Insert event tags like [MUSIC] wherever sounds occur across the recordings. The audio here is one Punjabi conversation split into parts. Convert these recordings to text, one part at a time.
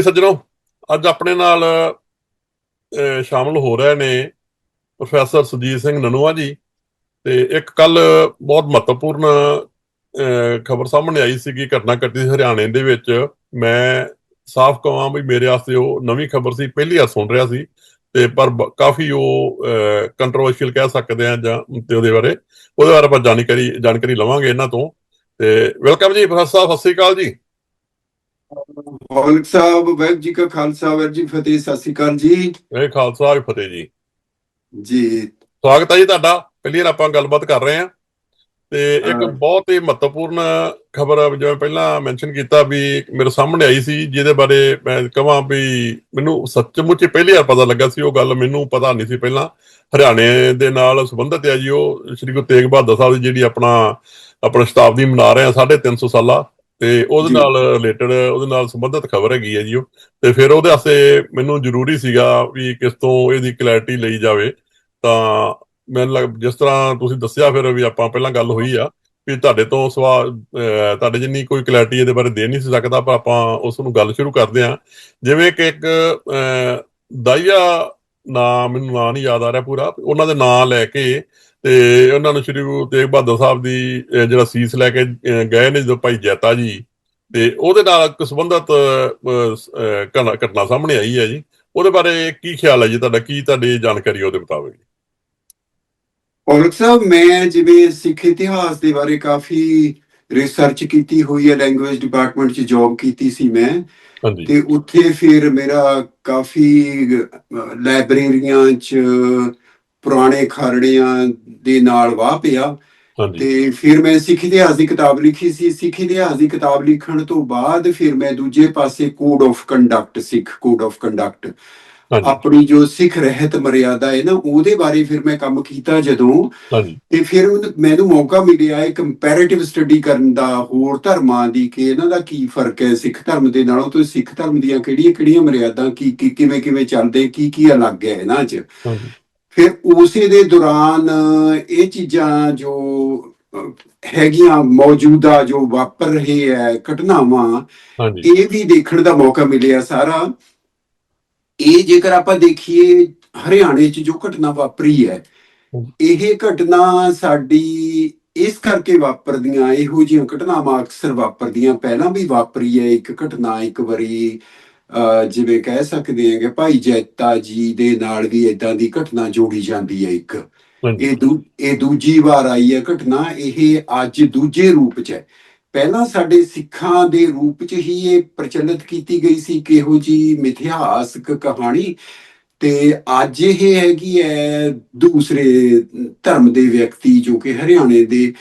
ਜੀ ਸੱਜਣੋ ਅੱਜ ਆਪਣੇ ਨਾਲ ਅਹ, ਸ਼ਾਮਲ ਹੋ ਰਹੇ ਨੇ ਪ੍ਰੋਫੈਸਰ ਸੁਜੀਤ ਸਿੰਘ ਨਨੂਆ ਜੀ ਤੇ ਇੱਕ ਕੱਲ ਬਹੁਤ ਮਹੱਤਵਪੂਰਨ ਖਬਰ ਸਾਹਮਣੇ ਆਈ ਸੀਗੀ ਘਟਨਾ ਘਟੀ ਸੀ ਹਰਿਆਣੇ ਦੇ ਵਿੱਚ। ਮੈਂ ਸਾਫ਼ ਕਹਾਂ ਵੀ ਮੇਰੇ ਵਾਸਤੇ ਉਹ ਨਵੀਂ ਖਬਰ ਸੀ ਪਹਿਲੀ ਵਾਰ ਸੁਣ ਰਿਹਾ ਸੀ ਤੇ ਪਰ ਕਾਫੀ ਉਹ ਕੰਟਰੋਵਰਸ਼ੀਅਲ ਕਹਿ ਸਕਦੇ ਆ ਜਾਂ ਤੇ ਉਹਦੇ ਬਾਰੇ ਉਹਦੇ ਬਾਰੇ ਆਪਾਂ ਜਾਣਕਾਰੀ ਜਾਣਕਾਰੀ ਲਵਾਂਗੇ ਇਹਨਾਂ ਤੋਂ। ਤੇ ਵੈਲਕਮ ਜੀ ਪ੍ਰੋਫੈਸਰ ਸਾਹਿਬ ਸਤਿ ਸ੍ਰੀ ਅਕਾਲ ਜੀ। ਹੌਲਕ ਸਾਹਿਬ ਵਾਹਿਗੁਰੂ ਜੀ ਕਾ ਖਾਲਸਾ ਵਾਹਿਗੁਰੂ ਜੀ ਕੀ ਫਤਿਹ ਸਤਿ ਸ੍ਰੀ ਅਕਾਲ ਜੀ। ਇਹ ਖਾਲਸਾ ਜੀ ਫਤਿਹ ਜੀ। ਜੀ। ਸਵਾਗਤ ਹੈ ਜੀ ਤੁਹਾਡਾ। ਪਹਿਲੀ ਵਾਰ ਆਪਾਂ ਗੱਲਬਾਤ ਕਰ ਰਹੇ ਹਾਂ। ਤੇ ਇੱਕ। ਬਹੁਤ ਹੀ ਮਹੱਤਵਪੂਰਨ ਖਬਰ ਜਿਵੇਂ ਪਹਿਲਾਂ ਮੈਂਸ਼ਨ ਕੀਤਾ ਵੀ ਮੇਰੇ ਸਾਹਮਣੇ ਆਈ ਸੀ ਜਿਹਦੇ ਬਾਰੇ ਮੈਂ ਕਹਾਂ ਵੀ ਮੈਨੂੰ ਸੱਚਮੁੱਚ ਪਹਿਲੀ ਵਾਰ ਪਤਾ ਲੱਗਾ ਸੀ ਉਹ ਗੱਲ ਮੈਨੂੰ ਪਤਾ ਨਹੀਂ ਸੀ ਪਹਿਲਾਂ। ਹਰਿਆਣੇ ਦੇ ਨਾਲ ਸੰਬੰਧਿਤ ਹੈ ਜੀ ਉਹ ਸ੍ਰੀ ਗੁਰੂ ਤੇਗ ਬਹਾਦਰ ਸਾਹਿਬ ਦੀ ਜਿਹੜੀ ਆਪਣਾ ਆਪਣਾ ਸ਼ਤਾਬਦੀ ਮਨਾ ਰਹੇ ਆ 350 ਸਾਲਾ। ਤੇ ਉਹਦੇ। ਨਾਲ ਰਿਲੇਟਡ ਉਹਦੇ ਨਾਲ ਸੰਬੰਧਿਤ ਖਬਰ ਹੈਗੀ ਹੈ ਜੀ ਉਹ। ਤੇ ਫਿਰ ਉਹਦੇ ਵਾਸਤੇ ਮੈਨੂੰ ਜ਼ਰੂਰੀ ਸੀਗਾ ਵੀ ਕਿਸ ਤੋਂ ਇਹਦੀ ਕਲੈਰਿਟੀ ਲਈ ਜਾਵੇ। ਤਾਂ ਮੈਨੂੰ ਲੱਗ ਜਿਸ ਤਰ੍ਹਾਂ ਤੁਸੀਂ ਦੱਸਿਆ ਫਿਰ ਵੀ ਆਪਾਂ ਪਹਿਲਾਂ ਗੱਲ ਹੋਈ ਆ ਵੀ ਤੁਹਾਡੇ ਤੋਂ ਸਵਾਲ ਅਹ ਤੁਹਾਡੇ ਜਿੰਨੀ ਕੋਈ ਕਲੈਰਿਟੀ ਇਹਦੇ ਬਾਰੇ ਦੇ ਨਹੀਂ ਸੀ ਸਕਦਾ ਪਰ ਆਪਾਂ ਉਸ ਨੂੰ ਗੱਲ ਸ਼ੁਰੂ ਕਰਦੇ ਹਾਂ। ਜਿਵੇਂ ਕਿ ਇੱਕ ਦਾਈਆ ਨਾਮ ਮੈਨੂੰ ਨਾਂ ਨਹੀਂ ਯਾਦ ਆ ਰਿਹਾ ਪੂਰਾ। ਉਹਨਾਂ ਦੇ ਨਾਂ ਲੈ ਕੇ ਤੇ ਉਹਨਾਂ ਨੂੰ ਸ਼੍ਰੀ ਗੁਰੂ ਤੇਗ ਬਹਾਦਰ ਸਾਹਿਬ ਦੀ ਜਿਹੜਾ ਸੀਸ ਲੈ ਕੇ ਗਏ ਨੇ ਜਦੋਂ ਭਾਈ ਜੈਤਾ ਜੀ। ਤੇ ਉਹਦੇ ਨਾਲ ਸੰਬੰਧਤ ਘਟਨਾ ਸਾਹਮਣੇ ਆਈ ਹੈ ਜੀ। ਉਹਦੇ ਬਾਰੇ ਕੀ ਖਿਆਲ ਹੈ ਜੀ ਤੁਹਾਡਾ? ਕੀ ਤੁਹਾਡੀ ਜਾਣਕਾਰੀ ਉਹਦੇ ਮੁਤਾਬਕ? ਹੌਲਕ ਸਾਹਿਬ, ਮੈਂ ਜਿਵੇਂ ਸਿੱਖ ਇਤਿਹਾਸ ਦੇ ਬਾਰੇ ਕਾਫੀ ਰਿਸਰਚ ਕੀਤੀ ਹੋਈ ਹੈ ਲੈਂਗੁਏਜ ਡਿਪਾਰਟਮੈਂਟ 'ਚ ਜੌਬ ਕੀਤੀ ਸੀ ਮੈਂ। ਤੇ ਉੱਥੇ ਫਿਰ ਮੇਰਾ ਕਾਫੀ ਲਾਇਬ੍ਰੇਰੀਆਂ 'ਚ ਪੁਰਾਣੇ ਖਰੜਿਆਂ ਦੇ ਨਾਲ ਵਾਹ ਪਿਆ। ਤੇ ਫਿਰ ਮੈਂ ਸਿੱਖ ਇਤਿਹਾਸ ਦੀ ਕਿਤਾਬ ਲਿਖੀ ਸੀ। ਸਿੱਖ ਇਤਿਹਾਸ ਦੀ ਕਿਤਾਬ ਲਿਖਣ ਤੋਂ ਬਾਅਦ ਫਿਰ ਮੈਂ ਦੂਜੇ ਪਾਸੇ code of conduct Sikh code of conduct ਆਪਣੀ ਜੋ ਸਿੱਖ ਰਹਿਤ ਮਰਿਆਦਾ ਹੈ ਨਾ ਉਹਦੇ ਬਾਰੇ ਫਿਰ ਮੈਂ ਕੰਮ ਕੀਤਾ ਜਦੋਂ। ਤੇ ਫਿਰ ਮੈਨੂੰ ਮੌਕਾ ਮਿਲਿਆ ਇੱਕ ਕੰਪੈਰੀਟਿਵ ਸਟੱਡੀ ਕਰਨ ਦਾ ਹੋਰ ਧਰਮਾਂ ਦੀ ਕਿ ਇਹਨਾਂ ਦਾ ਕੀ ਫ਼ਰਕ ਹੈ ਸਿੱਖ ਧਰਮ ਦੇ ਨਾਲੋਂ ਤੇ ਸਿੱਖ ਧਰਮ ਦੀਆਂ ਕਿਹੜੀਆਂ ਕਿਹੜੀਆਂ ਮਰਿਆਦਾਂ ਕੀ ਕੀ ਕਿਵੇਂ ਕਿਵੇਂ ਚੱਲਦੇ ਕੀ ਕੀ ਅਲੱਗ ਹੈ ਇਹਨਾਂ 'ਚ। ਫਿਰ ਉਸੇ ਦੇ ਦੌਰਾਨ ਇਹ ਚੀਜ਼ਾਂ ਜੋ ਹੈਗੀਆਂ ਮੌਜੂਦਾ ਜੋ ਵਾਪਰ ਰਹੇ ਹੈ ਘਟਨਾਵਾਂ ਇਹ ਵੀ ਦੇਖਣ ਦਾ ਮੌਕਾ ਮਿਲਿਆ ਸਾਰਾ। ਇਹ ਜੇਕਰ ਆਪਾਂ ਦੇਖੀਏ ਹਰਿਆਣੇ 'ਚ ਜੋ ਘਟਨਾ ਵਾਪਰੀ ਹੈ ਇਹ ਘਟਨਾ ਸਾਡੀ ਇਸ ਕਰਕੇ ਵਾਪਰਦੀਆਂ ਇਹੋ ਜਿਹੀਆਂ ਘਟਨਾਵਾਂ ਅਕਸਰ ਵਾਪਰਦੀਆਂ। ਪਹਿਲਾਂ ਵੀ ਵਾਪਰੀ ਹੈ ਇੱਕ ਘਟਨਾ ਇੱਕ ਵਾਰੀ ਜਿਵੇਂ ਕਹਿ ਸਕਦੇ ਹਾਂ ਕਿ ਭਾਈ ਜੈਤਾ ਜੀ ਦੇ ਨਾਲ ਵੀ ਇਦਾਂ ਦੀ ਘਟਨਾ ਜੋੜੀ ਜਾਂਦੀ ਹੈ ਇੱਕ। ਇਹ ਦੂ ਇਹ ਦੂਜੀ ਵਾਰ ਆਈ ਹੈ ਘਟਨਾ ਇਹ ਅੱਜ ਦੂਜੇ ਰੂਪ 'ਚ ਹੈ। ਪਹਿਲਾਂ ਸਾਡੇ ਸਿੱਖਾਂ ਦੇ ਰੂਪ 'ਚ ਹੀ ਇਹ ਪ੍ਰਚਲਿਤ ਕੀਤੀ ਗਈ ਸੀ ਕਿਹੋ ਜੀ ਮਿਥਿਹਾਸਕ ਕਹਾਣੀ ਤੇ ਅੱਜ ਇਹ ਹੈਗੀ ਹੈ ਦੂਸਰੇ ਧਰਮ ਦੇ ਵਿਅਕਤੀ ਜੋ ਕਿ ਹਰਿਆਣੇ ਦੇ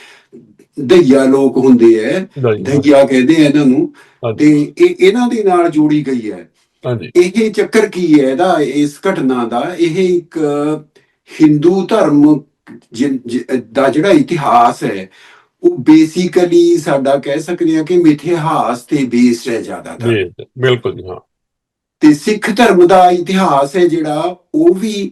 ਦਈਆ ਲੋਕ ਹੁੰਦੇ ਹਾਂਜੀ ਦਈਆ। ਕਹਿੰਦੇ ਆ ਇਹਨਾਂ ਨੂੰ। ਤੇ ਇਹ ਇਹਨਾਂ ਦੇ ਨਾਲ ਜੋੜੀ ਗਈ ਹੈ ਇਹ ਚੱਕਰ ਕੀ ਹੈ ਇਹਦਾ ਇਸ ਘਟਨਾ ਦਾ? ਇਹ ਇੱਕ ਹਿੰਦੂ ਧਰਮ ਦਾ ਜਿਹੜਾ ਇਤਿਹਾਸ ਹੈ ਉਹ ਬੇਸਿਕਲੀ ਸਾਡਾ ਕਹਿ ਸਕਦੇ ਹਾਂ ਕਿ ਮਿਥਿਹਾਸ ਤੇ ਬੇਸਡ ਹੈ ਜ਼ਿਆਦਾਤਰ। ਬਿਲਕੁਲ ਜੀ ਹਾਂ। ਤੇ ਸਿੱਖ ਧਰਮ ਦਾ ਇਤਿਹਾਸ ਹੈ ਜਿਹੜਾ ਉਹ ਵੀ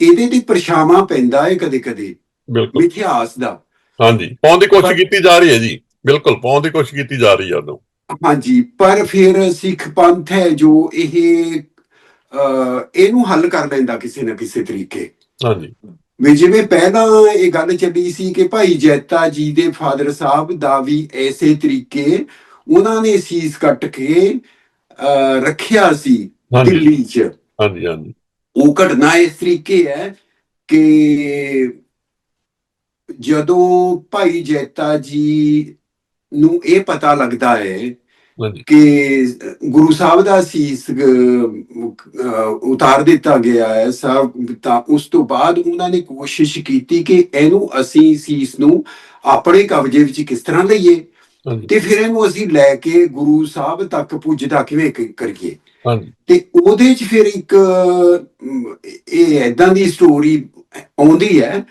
ਇਹਦੇ ਤੇ ਪਰਛਾਵਾਂ ਪੈਂਦਾ ਹੈ ਕਦੇ-ਕਦੇ ਬਿਲਕੁਲ। ਮਿਥਿਹਾਸ ਦਾ। ਹਾਂਜੀ ਪਾਉਣ ਦੀ ਕੋਸ਼ਿਸ਼ ਕੀਤੀ ਜਾ ਰਹੀ ਹੈ ਜੀ ਬਿਲਕੁਲ ਪਾਉਣ ਦੀ ਕੋਸ਼ਿਸ਼ ਕੀਤੀ ਜਾ ਰਹੀ ਹੈ ਉਹਨੂੰ ਹਾਂਜੀ ਪਰ ਫਿਰ ਸਿੱਖ ਪੰਥ ਹੈ ਜੋ ਇਹ ਇਹਨੂੰ ਹੱਲ ਕਰ ਲੈਂਦਾ ਕਿਸੇ ਨਾ ਕਿਸੇ ਤਰੀਕੇ। ਹਾਂਜੀ। ਵੀ ਜਿਵੇਂ ਪਹਿਲਾਂ ਇਹ ਗੱਲ ਚੱਲੀ ਸੀ ਕਿ ਭਾਈ ਜੈਤਾ ਜੀ ਦੇ ਫਾਦਰ ਸਾਹਿਬ ਦਾ ਵੀ ਐਸੇ ਤਰੀਕੇ ਉਹਨਾਂ ਨੇ ਸੀਸ ਕੱਟ ਕੇ ਰੱਖਿਆ ਸੀ ਦਿੱਲੀ 'ਚ। ਹਾਂਜੀ ਹਾਂਜੀ। ਉਹ ਘਟਨਾ ਇਸ ਤਰੀਕੇ ਹੈ ਕਿ ਜਦੋਂ ਭਾਈ ਜੈਤਾ ਜੀ ਨੂੰ ਇਹ ਪਤਾ ਲੱਗਦਾ ਹੈ ਕਿ ਗੁਰੂ ਸਾਹਿਬ ਦਾ ਸੀਸ ਉਤਾਰ ਦਿੱਤਾ ਗਿਆ ਹੈ ਸਭ ਤਾਂ ਉਸ ਤੋਂ ਬਾਅਦ ਉਹਨਾਂ ਨੇ ਕੋਸ਼ਿਸ਼ ਕੀਤੀ ਕਿ ਇਹਨੂੰ ਅਸੀਂ ਸੀਸ ਨੂੰ ਆਪਣੇ ਕਬਜ਼ੇ ਵਿੱਚ ਕਿਸ ਤਰ੍ਹਾਂ ਲਈਏ ਤੇ ਫਿਰ ਇਹਨੂੰ ਅਸੀਂ ਲੈ ਕੇ ਗੁਰੂ ਸਾਹਿਬ ਤੱਕ ਪੁੱਜਦਾ ਕਿਵੇਂ ਕਰੀਏ। ਹਾਂਜੀ। ਤੇ ਉਹਦੇ ਚ ਫਿਰ ਇੱਕ ਇਹ ਐਦਾਂ ਦੀ ਸਟੋਰੀ ਆਉਂਦੀ ਹੈ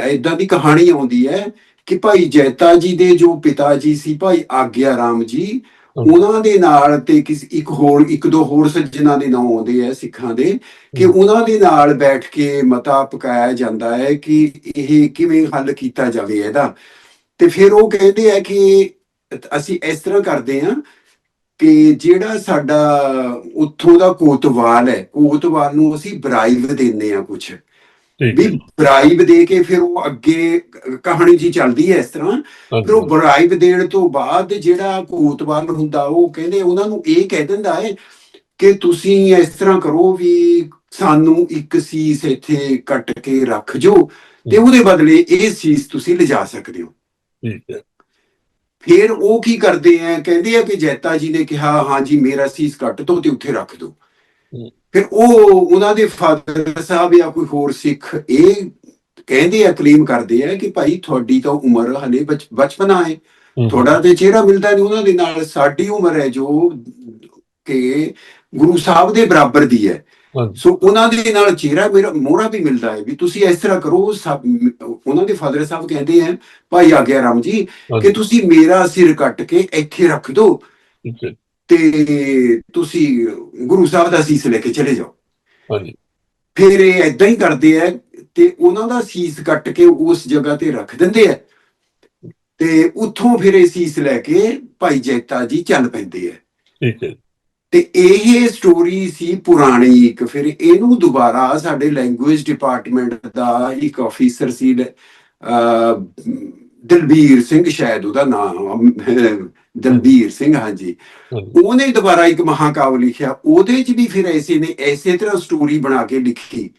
ਐਦਾਂ ਦੀ ਕਹਾਣੀ ਆਉਂਦੀ ਹੈ ਕਿ ਭਾਈ ਜੈਤਾ ਜੀ ਦੇ ਜੋ ਪਿਤਾ ਜੀ ਸੀ ਭਾਈ ਆਗਿਆ ਰਾਮ ਜੀ ਉਹਨਾਂ ਦੇ ਨਾਲ ਤੇ ਕਿਸ ਇੱਕ ਹੋਰ ਇੱਕ ਦੋ ਹੋਰ ਸੱਜਣਾ ਦੇ ਨਾਮ ਆਉਂਦੇ ਆ ਸਿੱਖਾਂ ਦੇ ਕਿ ਉਹਨਾਂ ਦੇ ਨਾਲ ਬੈਠ ਕੇ ਮਤਾ ਪਕਾਇਆ ਜਾਂਦਾ ਹੈ ਕਿ ਇਹ ਕਿਵੇਂ ਹੱਲ ਕੀਤਾ ਜਾਵੇ ਇਹਦਾ। ਤੇ ਫਿਰ ਉਹ ਕਹਿੰਦੇ ਆ ਕਿ ਅਸੀਂ ਇਸ ਤਰ੍ਹਾਂ ਕਰਦੇ ਹਾਂ ਕਿ ਜਿਹੜਾ ਸਾਡਾ ਉੱਥੋਂ ਦਾ ਕੋਤਵਾਲ ਹੈ ਕੋਤਵਾਲ ਨੂੰ ਅਸੀਂ ਬਰਾਈਬ ਦਿੰਨੇ ਆ ਕੁਛ। ਵੀ ਬਰਾਈਬ ਦੇ ਕੇ ਫਿਰ ਉਹ ਅੱਗੇ ਕਹਾਣੀ ਜੀ ਚੱਲਦੀ ਹੈ ਇਸ ਤਰ੍ਹਾਂ। ਫਿਰ ਉਹ ਬਰਾਈਬ ਦੇਣ ਤੋਂ ਬਾਅਦ ਜਿਹੜਾ ਕੋਤਵਾਲ ਹੁੰਦਾ ਉਹ ਕਹਿੰਦੇ ਉਹਨਾਂ ਨੂੰ ਇਹ ਕਹਿ ਦਿੰਦਾ ਹੈ ਕਿ ਤੁਸੀਂ ਇਸ ਤਰ੍ਹਾਂ ਕਰੋ ਵੀ ਸਾਨੂੰ ਇੱਕ ਸੀਸ ਇੱਥੇ ਕੱਟ ਕੇ ਰੱਖ ਜੋ ਤੇ ਉਹਦੇ ਬਦਲੇ ਇਹ ਸੀਸ ਤੁਸੀਂ ਲਿਜਾ ਸਕਦੇ ਹੋ। ਠੀਕ ਹੈ। ਫਿਰ ਉਹ ਕੀ ਕਰਦੇ ਆ ਕਹਿੰਦੇ ਆ ਕਿ ਜੈਤਾ ਜੀ ਨੇ ਕਿਹਾ ਹਾਂ ਜੀ ਮੇਰਾ ਸੀਸ ਕੱਟ ਦੋ ਤੇ ਉੱਥੇ ਰੱਖ ਦੋ। ਫਿਰ ਉਹ ਉਹਨਾਂ ਦੇ ਫਾਦਰ ਸਾਹਿਬ ਜਾਂ ਕੋਈ ਹੋਰ ਸਿੱਖ ਇਹ ਕਹਿੰਦੇ ਆ ਕਲੇਮ ਕਰਦੇ ਆ ਕਿ ਭਾਈ ਤੁਹਾਡੀ ਤਾਂ ਉਮਰ ਹਲੇ ਬਚ- ਬਚਪਨਾ ਹੈ। ਤੁਹਾਡਾ ਤੇ ਚਿਹਰਾ ਮਿਲਦਾ ਨਹੀਂ ਉਹਨਾਂ ਦੇ ਨਾਲ ਸਾਡੀ ਉਮਰ ਹੈ ਜੋ ਕਿ ਗੁਰੂ ਸਾਹਿਬ ਦੇ ਬਰਾਬਰ ਦੀ ਹੈ। ਸੋ ਉਹਨਾਂ ਦੇ ਨਾਲ ਚਿਹਰਾ ਮੇਰਾ ਮੋਹਰਾ ਵੀ ਮਿਲਦਾ ਹੈ ਵੀ ਤੁਸੀਂ ਇਸ ਤਰ੍ਹਾਂ ਕਰੋ ਉਹਨਾਂ ਦੇ ਫਾਦਰ ਸਾਹਿਬ ਕਹਿੰਦੇ ਆ ਭਾਈ ਆਗਿਆ ਰਾਮ ਜੀ ਕਿ ਤੁਸੀਂ ਮੇਰਾ ਸਿਰ ਕੱਟ ਕੇ ਇੱਥੇ ਰੱਖ ਦਿਓ ਤੇ ਤੁਸੀਂ ਗੁਰੂ ਸਾਹਿਬ ਦਾ ਸੀਸ ਲੈ ਕੇ ਚਲੇ ਜਾਓ। ਹਾਂਜੀ। ਫਿਰ ਇਹ ਐਦਾਂ ਹੀ ਕਰਦੇ ਆ ਤੇ ਉਹਨਾਂ ਦਾ ਸੀਸ ਕੱਟ ਕੇ ਉਸ ਜਗ੍ਹਾ ਤੇ ਰੱਖ ਦਿੰਦੇ ਆ। ਤੇ ਉੱਥੋਂ ਫਿਰ ਇਹ ਸੀਸ ਲੈ ਕੇ ਭਾਈ ਜੈਤਾ ਜੀ ਚੱਲ ਪੈਂਦੇ ਆ। ਠੀਕ ਹੈ। ਤੇ ਇਹ ਸਟੋਰੀ ਸੀ ਪੁਰਾਣੀ ਇੱਕ ਫਿਰ ਇਹਨੂੰ ਦੁਬਾਰਾ ਸਾਡੇ ਲੈਂਗੁਏਜ ਡਿਪਾਰਟਮੈਂਟ ਦਾ ਇੱਕ ਆਫੀਸਰ ਸੀ ਦਲਬੀਰ ਸਿੰਘ ਸ਼ਾਇਦ ਉਹਦਾ ਨਾਮ ਦਲਬੀਰ ਸਿੰਘ ਹਾਂਜੀ। ਉਹਨੇ ਦੁਬਾਰਾ ਇੱਕ ਮਹਾਕਾਵ ਲਿਖਿਆ। ਉਹਦੇ 'ਚ ਵੀ ਫਿਰ ਐਸੇ ਨੇ ਐਸੇ ਤਰ੍ਹਾਂ ਸਟੋਰੀ ਬਣਾ ਕੇ ਲਿਖੀ।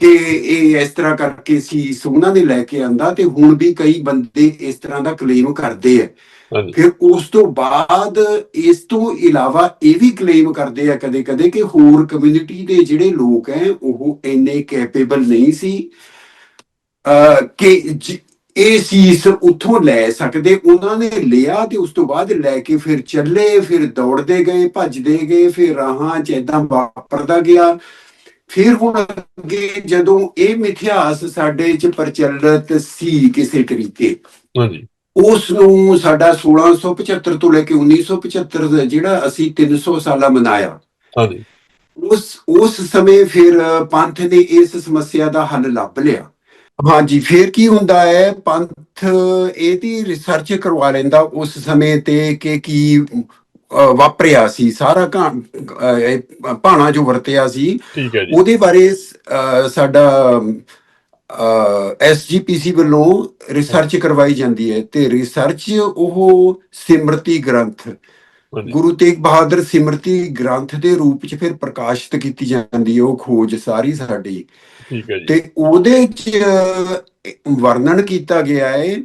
ਕਿ ਇਹ ਇਸ ਤਰ੍ਹਾਂ ਕਰਕੇ ਸੀ ਉਹਨਾਂ ਨੇ ਲੈ ਕੇ ਆਂਦਾ ਤੇ ਹੁਣ ਵੀ ਕਈ ਬੰਦੇ ਇਸ ਤਰ੍ਹਾਂ ਦਾ ਕਲੇਮ ਕਰਦੇ ਆ। ਫਿਰ ਉਸ ਤੋਂ ਬਾਅਦ ਇਸ ਤੋਂ ਇਲਾਵਾ ਇਹ ਵੀ ਕਲੇਮ ਕਰਦੇ ਆ ਕਦੇ-ਕਦੇ ਕਿ ਹੋਰ ਕਮਿਊਨਿਟੀ ਦੇ ਜਿਹੜੇ ਲੋਕ ਐ ਉਹ ਇੰਨੇ ਕੈਪੇਬਲ ਨਹੀਂ ਸੀ। ਕਿ ਇਹ ਸੀਸ ਉੱਥੋਂ ਲੈ ਸਕਦੇ ਉਹਨਾਂ ਨੇ ਲਿਆ ਤੇ ਉਸ ਤੋਂ ਬਾਅਦ ਲੈ ਕੇ ਫਿਰ ਚੱਲੇ ਫਿਰ ਦੌੜਦੇ ਗਏ ਭੱਜਦੇ ਗਏ ਫਿਰ ਰਾਹਾਂ 'ਚ ਏਦਾਂ ਵਾਪਰਦਾ ਗਿਆ। ਫਿਰ ਹੁਣ ਅੱਗੇ ਜਦੋਂ ਇਹ ਮਿਥਿਹਾਸ ਸਾਡੇ 'ਚ ਪ੍ਰਚਲਿਤ ਸੀ ਕਿਸੇ ਤਰੀਕੇ ਹਾਂਜੀ। ਉਸ ਨੂੰ ਸਾਡਾ 1675 ਤੋਂ ਲੈ ਕੇ 1975 ਦਾ ਜਿਹੜਾ ਅਸੀਂ 300 ਸਾਲਾ ਮਨਾਇਆ ਹਾਂਜੀ। ਉਸ ਉਸ ਸਮੇਂ ਫਿਰ ਪੰਥ ਨੇ ਇਸ ਸਮੱਸਿਆ ਦਾ ਹੱਲ ਲੱਭ ਲਿਆ। ਹਾਂਜੀ ਫਿਰ ਕੀ ਹੁੰਦਾ ਹੈ? ਪੰਥ ਇਹਦੀ ਰਿਸਰਚ ਕਰਵਾ ਲੈਂਦਾ ਉਸ ਸਮੇਂ ਤੇ ਕਿ ਕੀ ਵਾਪਰਿਆ ਸੀ। ਸਾਰਾ ਭਾਣਾ ਜੋ ਵਰਤਿਆ ਸੀ ਉਹਦੇ ਬਾਰੇ ਸਾਡਾ ਐਸਜੀਪੀਸੀ ਵੱਲੋਂ ਰਿਸਰਚ ਕਰਵਾਈ ਜਾਂਦੀ ਹੈ ਤੇ ਰਿਸਰਚ ਉਹ ਸਿਮਰਤੀ ਗ੍ਰੰਥ ਗੁਰੂ ਤੇਗ ਬਹਾਦਰ ਸਿਮਰਤੀ ਗ੍ਰੰਥ ਦੇ ਰੂਪ ਚ ਫਿਰ ਪ੍ਰਕਾਸ਼ਿਤ ਕੀਤੀ ਜਾਂਦੀ ਹੈ। ਉਹ ਖੋਜ ਸਾਰੀ ਸਾਡੀ। ਠੀਕ ਹੈ ਜੀ। ਤੇ ਉਹਦੇ ਚ ਵਰਣਨ ਕੀਤਾ ਗਿਆ ਹੈ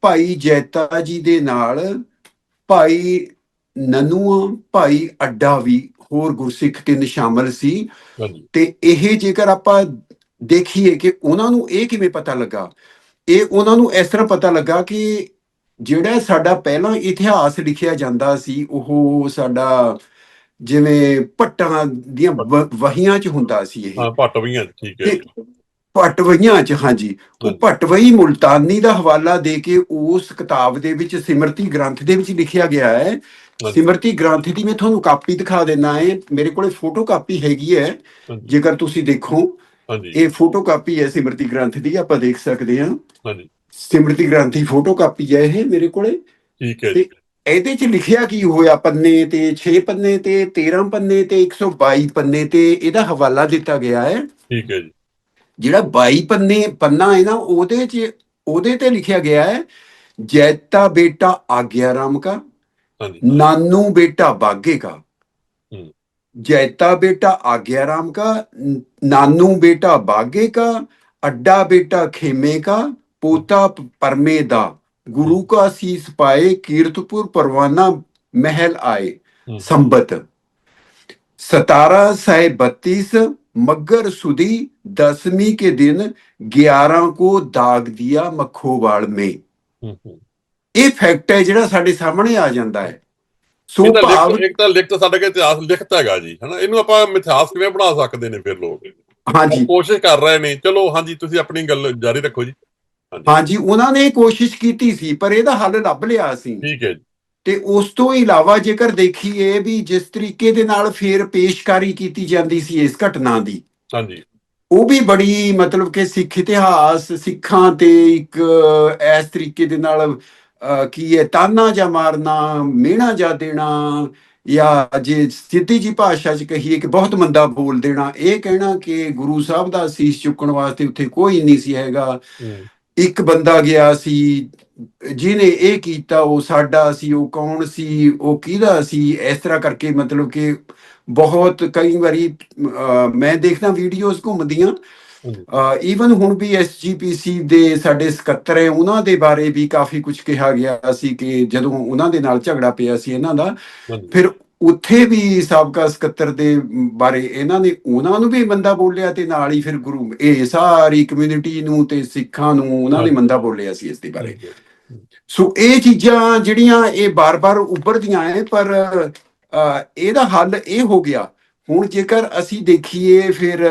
ਭਾਈ ਜੈਤਾ ਜੀ ਦੇ ਨਾਲ ਭਾਈ ਨਨੂਆ ਭਾਈ ਅੱਡਾ ਵੀ ਹੋਰ ਗੁਰਸਿੱਖ ਤਿੰਨ ਸ਼ਾਮਲ ਸੀ। ਤੇ ਇਹ ਜੇਕਰ ਆਪਾਂ ਦੇਖੀਏ ਕਿ ਉਹਨਾਂ ਨੂੰ ਇਹ ਕਿਵੇਂ ਪਤਾ ਲੱਗਾ ਇਹ ਉਹਨਾਂ ਨੂੰ ਇਸ ਤਰ੍ਹਾਂ ਪਤਾ ਲੱਗਾ ਕਿ ਜਿਹੜਾ ਸਾਡਾ ਪਹਿਲਾਂ ਇਤਿਹਾਸ ਲਿਖਿਆ ਜਾਂਦਾ ਸੀ ਉਹ ਸਾਡਾ ਜਿਵੇਂ ਭੱਟਾਂ ਦੀਆਂ ਵਹੀਆਂ 'ਚ ਹੁੰਦਾ ਸੀ ਇਹ। ਹਾਂ ਪਟਵੀਆਂ ਠੀਕ ਹੈ। ਪਟਵਈਆਂ 'ਚ ਹਾਂਜੀ। ਉਹ। ਪਟਵਈ ਮੁਲਤਾਨੀ ਦਾ ਹਵਾਲਾ ਦੇ ਕੇ ਉਸ ਕਿਤਾਬ ਦੇ ਵਿੱਚ ਸਿਮਰਤੀ ਗ੍ਰੰਥ ਦੇ ਵਿੱਚ ਲਿਖਿਆ ਗਿਆ ਹੈ। ਸਿਮਰਤੀ ਗ੍ਰੰਥ ਦੀ ਮੈਂ ਤੁਹਾਨੂੰ ਕਾਪੀ ਦਿਖਾ ਦੇਣਾ ਹੈ। ਮੇਰੇ ਕੋਲੇ ਫੋਟੋ ਕਾਪੀ ਹੈਗੀ ਹੈ। ਜੇਕਰ ਤੁਸੀਂ ਦੇਖੋ ਹਾਂਜੀ। ਇਹ ਫੋਟੋ ਕਾਪੀ ਹੈ ਸਿਮਰਤੀ ਗ੍ਰੰਥ ਦੀ ਆਪਾਂ ਦੇਖ ਸਕਦੇ ਹਾਂ। ਹਾਂਜੀ। ਸਿਮਰਤੀ ਗ੍ਰੰਥ ਦੀ ਫੋਟੋ ਕਾਪੀ ਹੈ ਇਹ ਮੇਰੇ ਕੋਲੇ। ਠੀਕ ਹੈ ਜੀ। ਇਹਦੇ 'ਚ ਲਿਖਿਆ ਕੀ ਹੋਇਆ ਪੰਨੇ ਤੇ 6 ਪੰਨੇ ਤੇ 13 ਪੰਨੇ ਤੇ 122 ਪੰਨੇ ਤੇ ਇਹਦਾ ਹਵਾਲਾ ਦਿੱਤਾ ਗਿਆ ਹੈ ਠੀਕ ਹੈ ਜੀ ਜਿਹੜਾ 22 ਪੰਨੇ ਪੰਨਾ ਹੈ ਨਾ ਉਹਦੇ 'ਚ ਉਹਦੇ ਤੇ ਲਿਖਿਆ ਗਿਆ ਹੈ ਜੈਤਾ ਬੇਟਾ ਆਗਿਆ ਰਾਮ ਕਾ ਹਾਂਜੀ नानू बेटा बागे का हम्म। जैता बेटा आज्ञा राम का न- नानू बेटा बागे का अड्डा बेटा खेमे का पोता प- परमे दा गुरु का शीस पाए कीर्तपुर परवाना महल आए हम्म। संबत सतारह सै बत्तीस मगर सुदी दसवीं के दिन ग्यारह को दाग दिया मखोवाड़ में ਹੂੰ ਹੂੰ ਇਹ ਫੈਕਟ ਹੈ ਜਿਹੜਾ ਸਾਡੇ ਸਾਹਮਣੇ ਆ ਜਾਂਦਾ ਹੈ ਸੋ ਇਹ ਤਾਂ ਭਾਵ ਲਿਖਤ ਇੱਕ ਤਾਂ ਲਿਖਤ ਸਾਡੇ ਕੋਲ ਇਤਿਹਾਸ ਲਿਖਤ ਹੈਗਾ ਜੀ ਹਨਾ ਇਹਨੂੰ ਆਪਾਂ ਮਿਥਿਹਾਸ ਕਿਵੇਂ ਬਣਾ ਸਕਦੇ ਨੇ ਫਿਰ ਲੋਕ ਹਾਂਜੀ ਉਹ ਕੋਸ਼ਿਸ਼ ਕਰ ਰਹੇ ਨੇ ਚਲੋ ਹਾਂਜੀ ਤੁਸੀਂ ਆਪਣੀ ਗੱਲ ਜਾਰੀ ਰੱਖੋ ਜੀ ਹਾਂਜੀ। ਉਹਨਾਂ ਨੇ ਕੋਸ਼ਿਸ਼ ਕੀਤੀ ਸੀ ਪਰ ਇਹਦਾ ਹੱਲ ਲੱਭ ਲਿਆ ਸੀ। ਠੀਕ ਹੈ ਤੇ ਉਸ ਤੋਂ ਇਲਾਵਾ ਜੇਕਰ ਦੇਖੀਏ ਵੀ ਜਿਸ ਤਰੀਕੇ ਦੇ ਨਾਲ ਫੇਰ ਪੇਸ਼ਕਾਰੀ ਕੀਤੀ ਜਾਂਦੀ ਸੀ ਇਸ ਘਟਨਾ ਦੀ ਹਾਂਜੀ। ਉਹ ਵੀ ਬੜੀ ਮਤਲਬ ਕਿ ਸਿੱਖ ਇਤਿਹਾਸ ਸਿੱਖਾਂ ਤੇ ਇੱਕ ਇਸ ਤਰੀਕੇ ਦੇ ਨਾਲ ਕੀ ਹੈ ਤਾਨਾ ਜਾਂ ਮਾਰਨਾ ਮਿਹਣਾ ਜਾਂ ਦੇਣਾ ਜਾਂ ਜੇ ਸਿੱਧੀ ਜੀ ਭਾਸ਼ਾ 'ਚ ਕਹੀਏ ਕਿ ਬਹੁਤ ਮੰਦਾ ਬੋਲ ਦੇਣਾ ਇਹ ਕਹਿਣਾ ਕਿ ਗੁਰੂ ਸਾਹਿਬ ਦਾ ਸੀਸ ਚੁੱਕਣ ਵਾਸਤੇ ਉੱਥੇ ਕੋਈ ਨਹੀਂ ਸੀ ਹੈਗਾ। ਇੱਕ ਬੰਦਾ ਗਿਆ ਸੀ ਜਿਹਨੇ ਇਹ ਕੀਤਾ ਉਹ ਸਾਡਾ ਸੀ ਉਹ ਕੌਣ ਸੀ ਉਹ ਕਿਹਦਾ ਸੀ ਇਸ ਤਰ੍ਹਾਂ ਕਰਕੇ ਮਤਲਬ ਕਿ ਬਹੁਤ ਕਈ ਵਾਰੀ ਮੈਂ ਦੇਖਦਾ ਵੀਡੀਓਜ਼ ਘੁੰਮਦੀਆਂ। ਈਵਨ ਹੁਣ ਵੀ ਐਸਜੀਪੀਸੀ ਦੇ ਸਾਡੇ ਸਕੱਤਰ ਹੈ ਉਹਨਾਂ ਦੇ ਬਾਰੇ ਵੀ ਕਾਫੀ ਕੁਝ ਕਿਹਾ ਗਿਆ ਸੀ ਕਿ ਜਦੋਂ ਉਹਨਾਂ ਦੇ ਨਾਲ ਝਗੜਾ ਪਿਆ ਸੀ ਇਹਨਾਂ ਦਾ ਫਿਰ ਉੱਥੇ ਵੀ ਸਾਬਕਾ ਸਕੱਤਰ ਦੇ ਬਾਰੇ ਇਹਨਾਂ ਨੇ ਉਹਨਾਂ ਨੂੰ ਵੀ ਮੰਦਾ ਬੋਲਿਆ ਤੇ ਨਾਲ ਹੀ ਫਿਰ ਗੁਰੂ ਇਹ ਸਾਰੀ ਕਮਿਊਨਿਟੀ ਨੂੰ ਤੇ ਸਿੱਖਾਂ ਨੂੰ ਉਹਨਾਂ ਨੇ। ਮੰਦਾ ਬੋਲਿਆ ਸੀ ਇਸ ਦੇ ਬਾਰੇ। ਸੋ ਇਹ ਚੀਜ਼ਾਂ ਜਿਹੜੀਆਂ ਇਹ ਬਾਰ-ਬਾਰ ਉੱਭਰਦੀਆਂ ਐ ਪਰ ਇਹਦਾ ਹੱਲ ਇਹ ਹੋ ਗਿਆ ਹੁਣ ਜੇਕਰ ਅਸੀਂ ਦੇਖੀਏ ਫਿਰ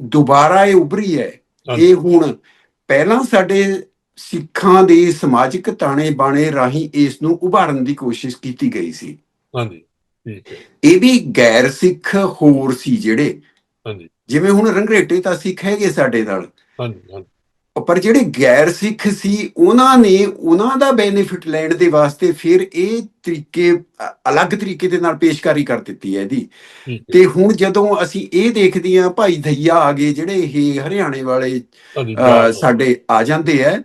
ਦੁਬਾਰਾ ਇਹ ਉੱਭਰੀ ਹੈ। ਇਹ ਹੁਣ ਪਹਿਲਾਂ ਸਾਡੇ ਸਿੱਖਾਂ ਦੇ ਸਮਾਜਿਕ ਤਾਣੇ ਬਾਣੇ ਰਾਹੀਂ ਇਸ ਨੂੰ ਉਭਾਰਨ ਦੀ ਕੋਸ਼ਿਸ਼ ਕੀਤੀ ਗਈ ਸੀ ਹਾਂਜੀ ਇਹ ਵੀ ਗੈਰ ਸਿੱਖ ਹੋਰ ਸੀ ਜਿਹੜੇ। ਹਾਂਜੀ। ਜਿਵੇਂ ਹੁਣ ਰੰਗਰੇਟੇ ਤਾਂ ਸਿੱਖ ਹੈਗੇ ਸਾਡੇ ਨਾਲ। ਹਾਂਜੀ ਹਾਂਜੀ। ਪਰ ਜਿਹੜੇ ਗੈਰ ਸਿੱਖ ਸੀ ਉਹਨਾਂ ਨੇ ਉਹਨਾਂ ਦਾ ਬੈਨੀਫਿਟ ਲੈਣ ਦੇ ਵਾਸਤੇ ਫਿਰ ਇਹ ਤਰੀਕੇ ਅਲੱਗ ਤਰੀਕੇ ਦੇ ਨਾਲ ਪੇਸ਼ਕਾਰੀ ਕਰ ਦਿੱਤੀ ਹੈ ਇਹਦੀ। ਤੇ ਹੁਣ ਜਦੋਂ ਅਸੀਂ ਇਹ ਦੇਖਦੇ ਹਾਂ ਭਾਈ ਦਈਆ ਆ ਗਏ ਜਿਹੜੇ ਇਹ ਹਰਿਆਣੇ ਵਾਲੇ ਸਾਡੇ ਆ ਜਾਂਦੇ ਆ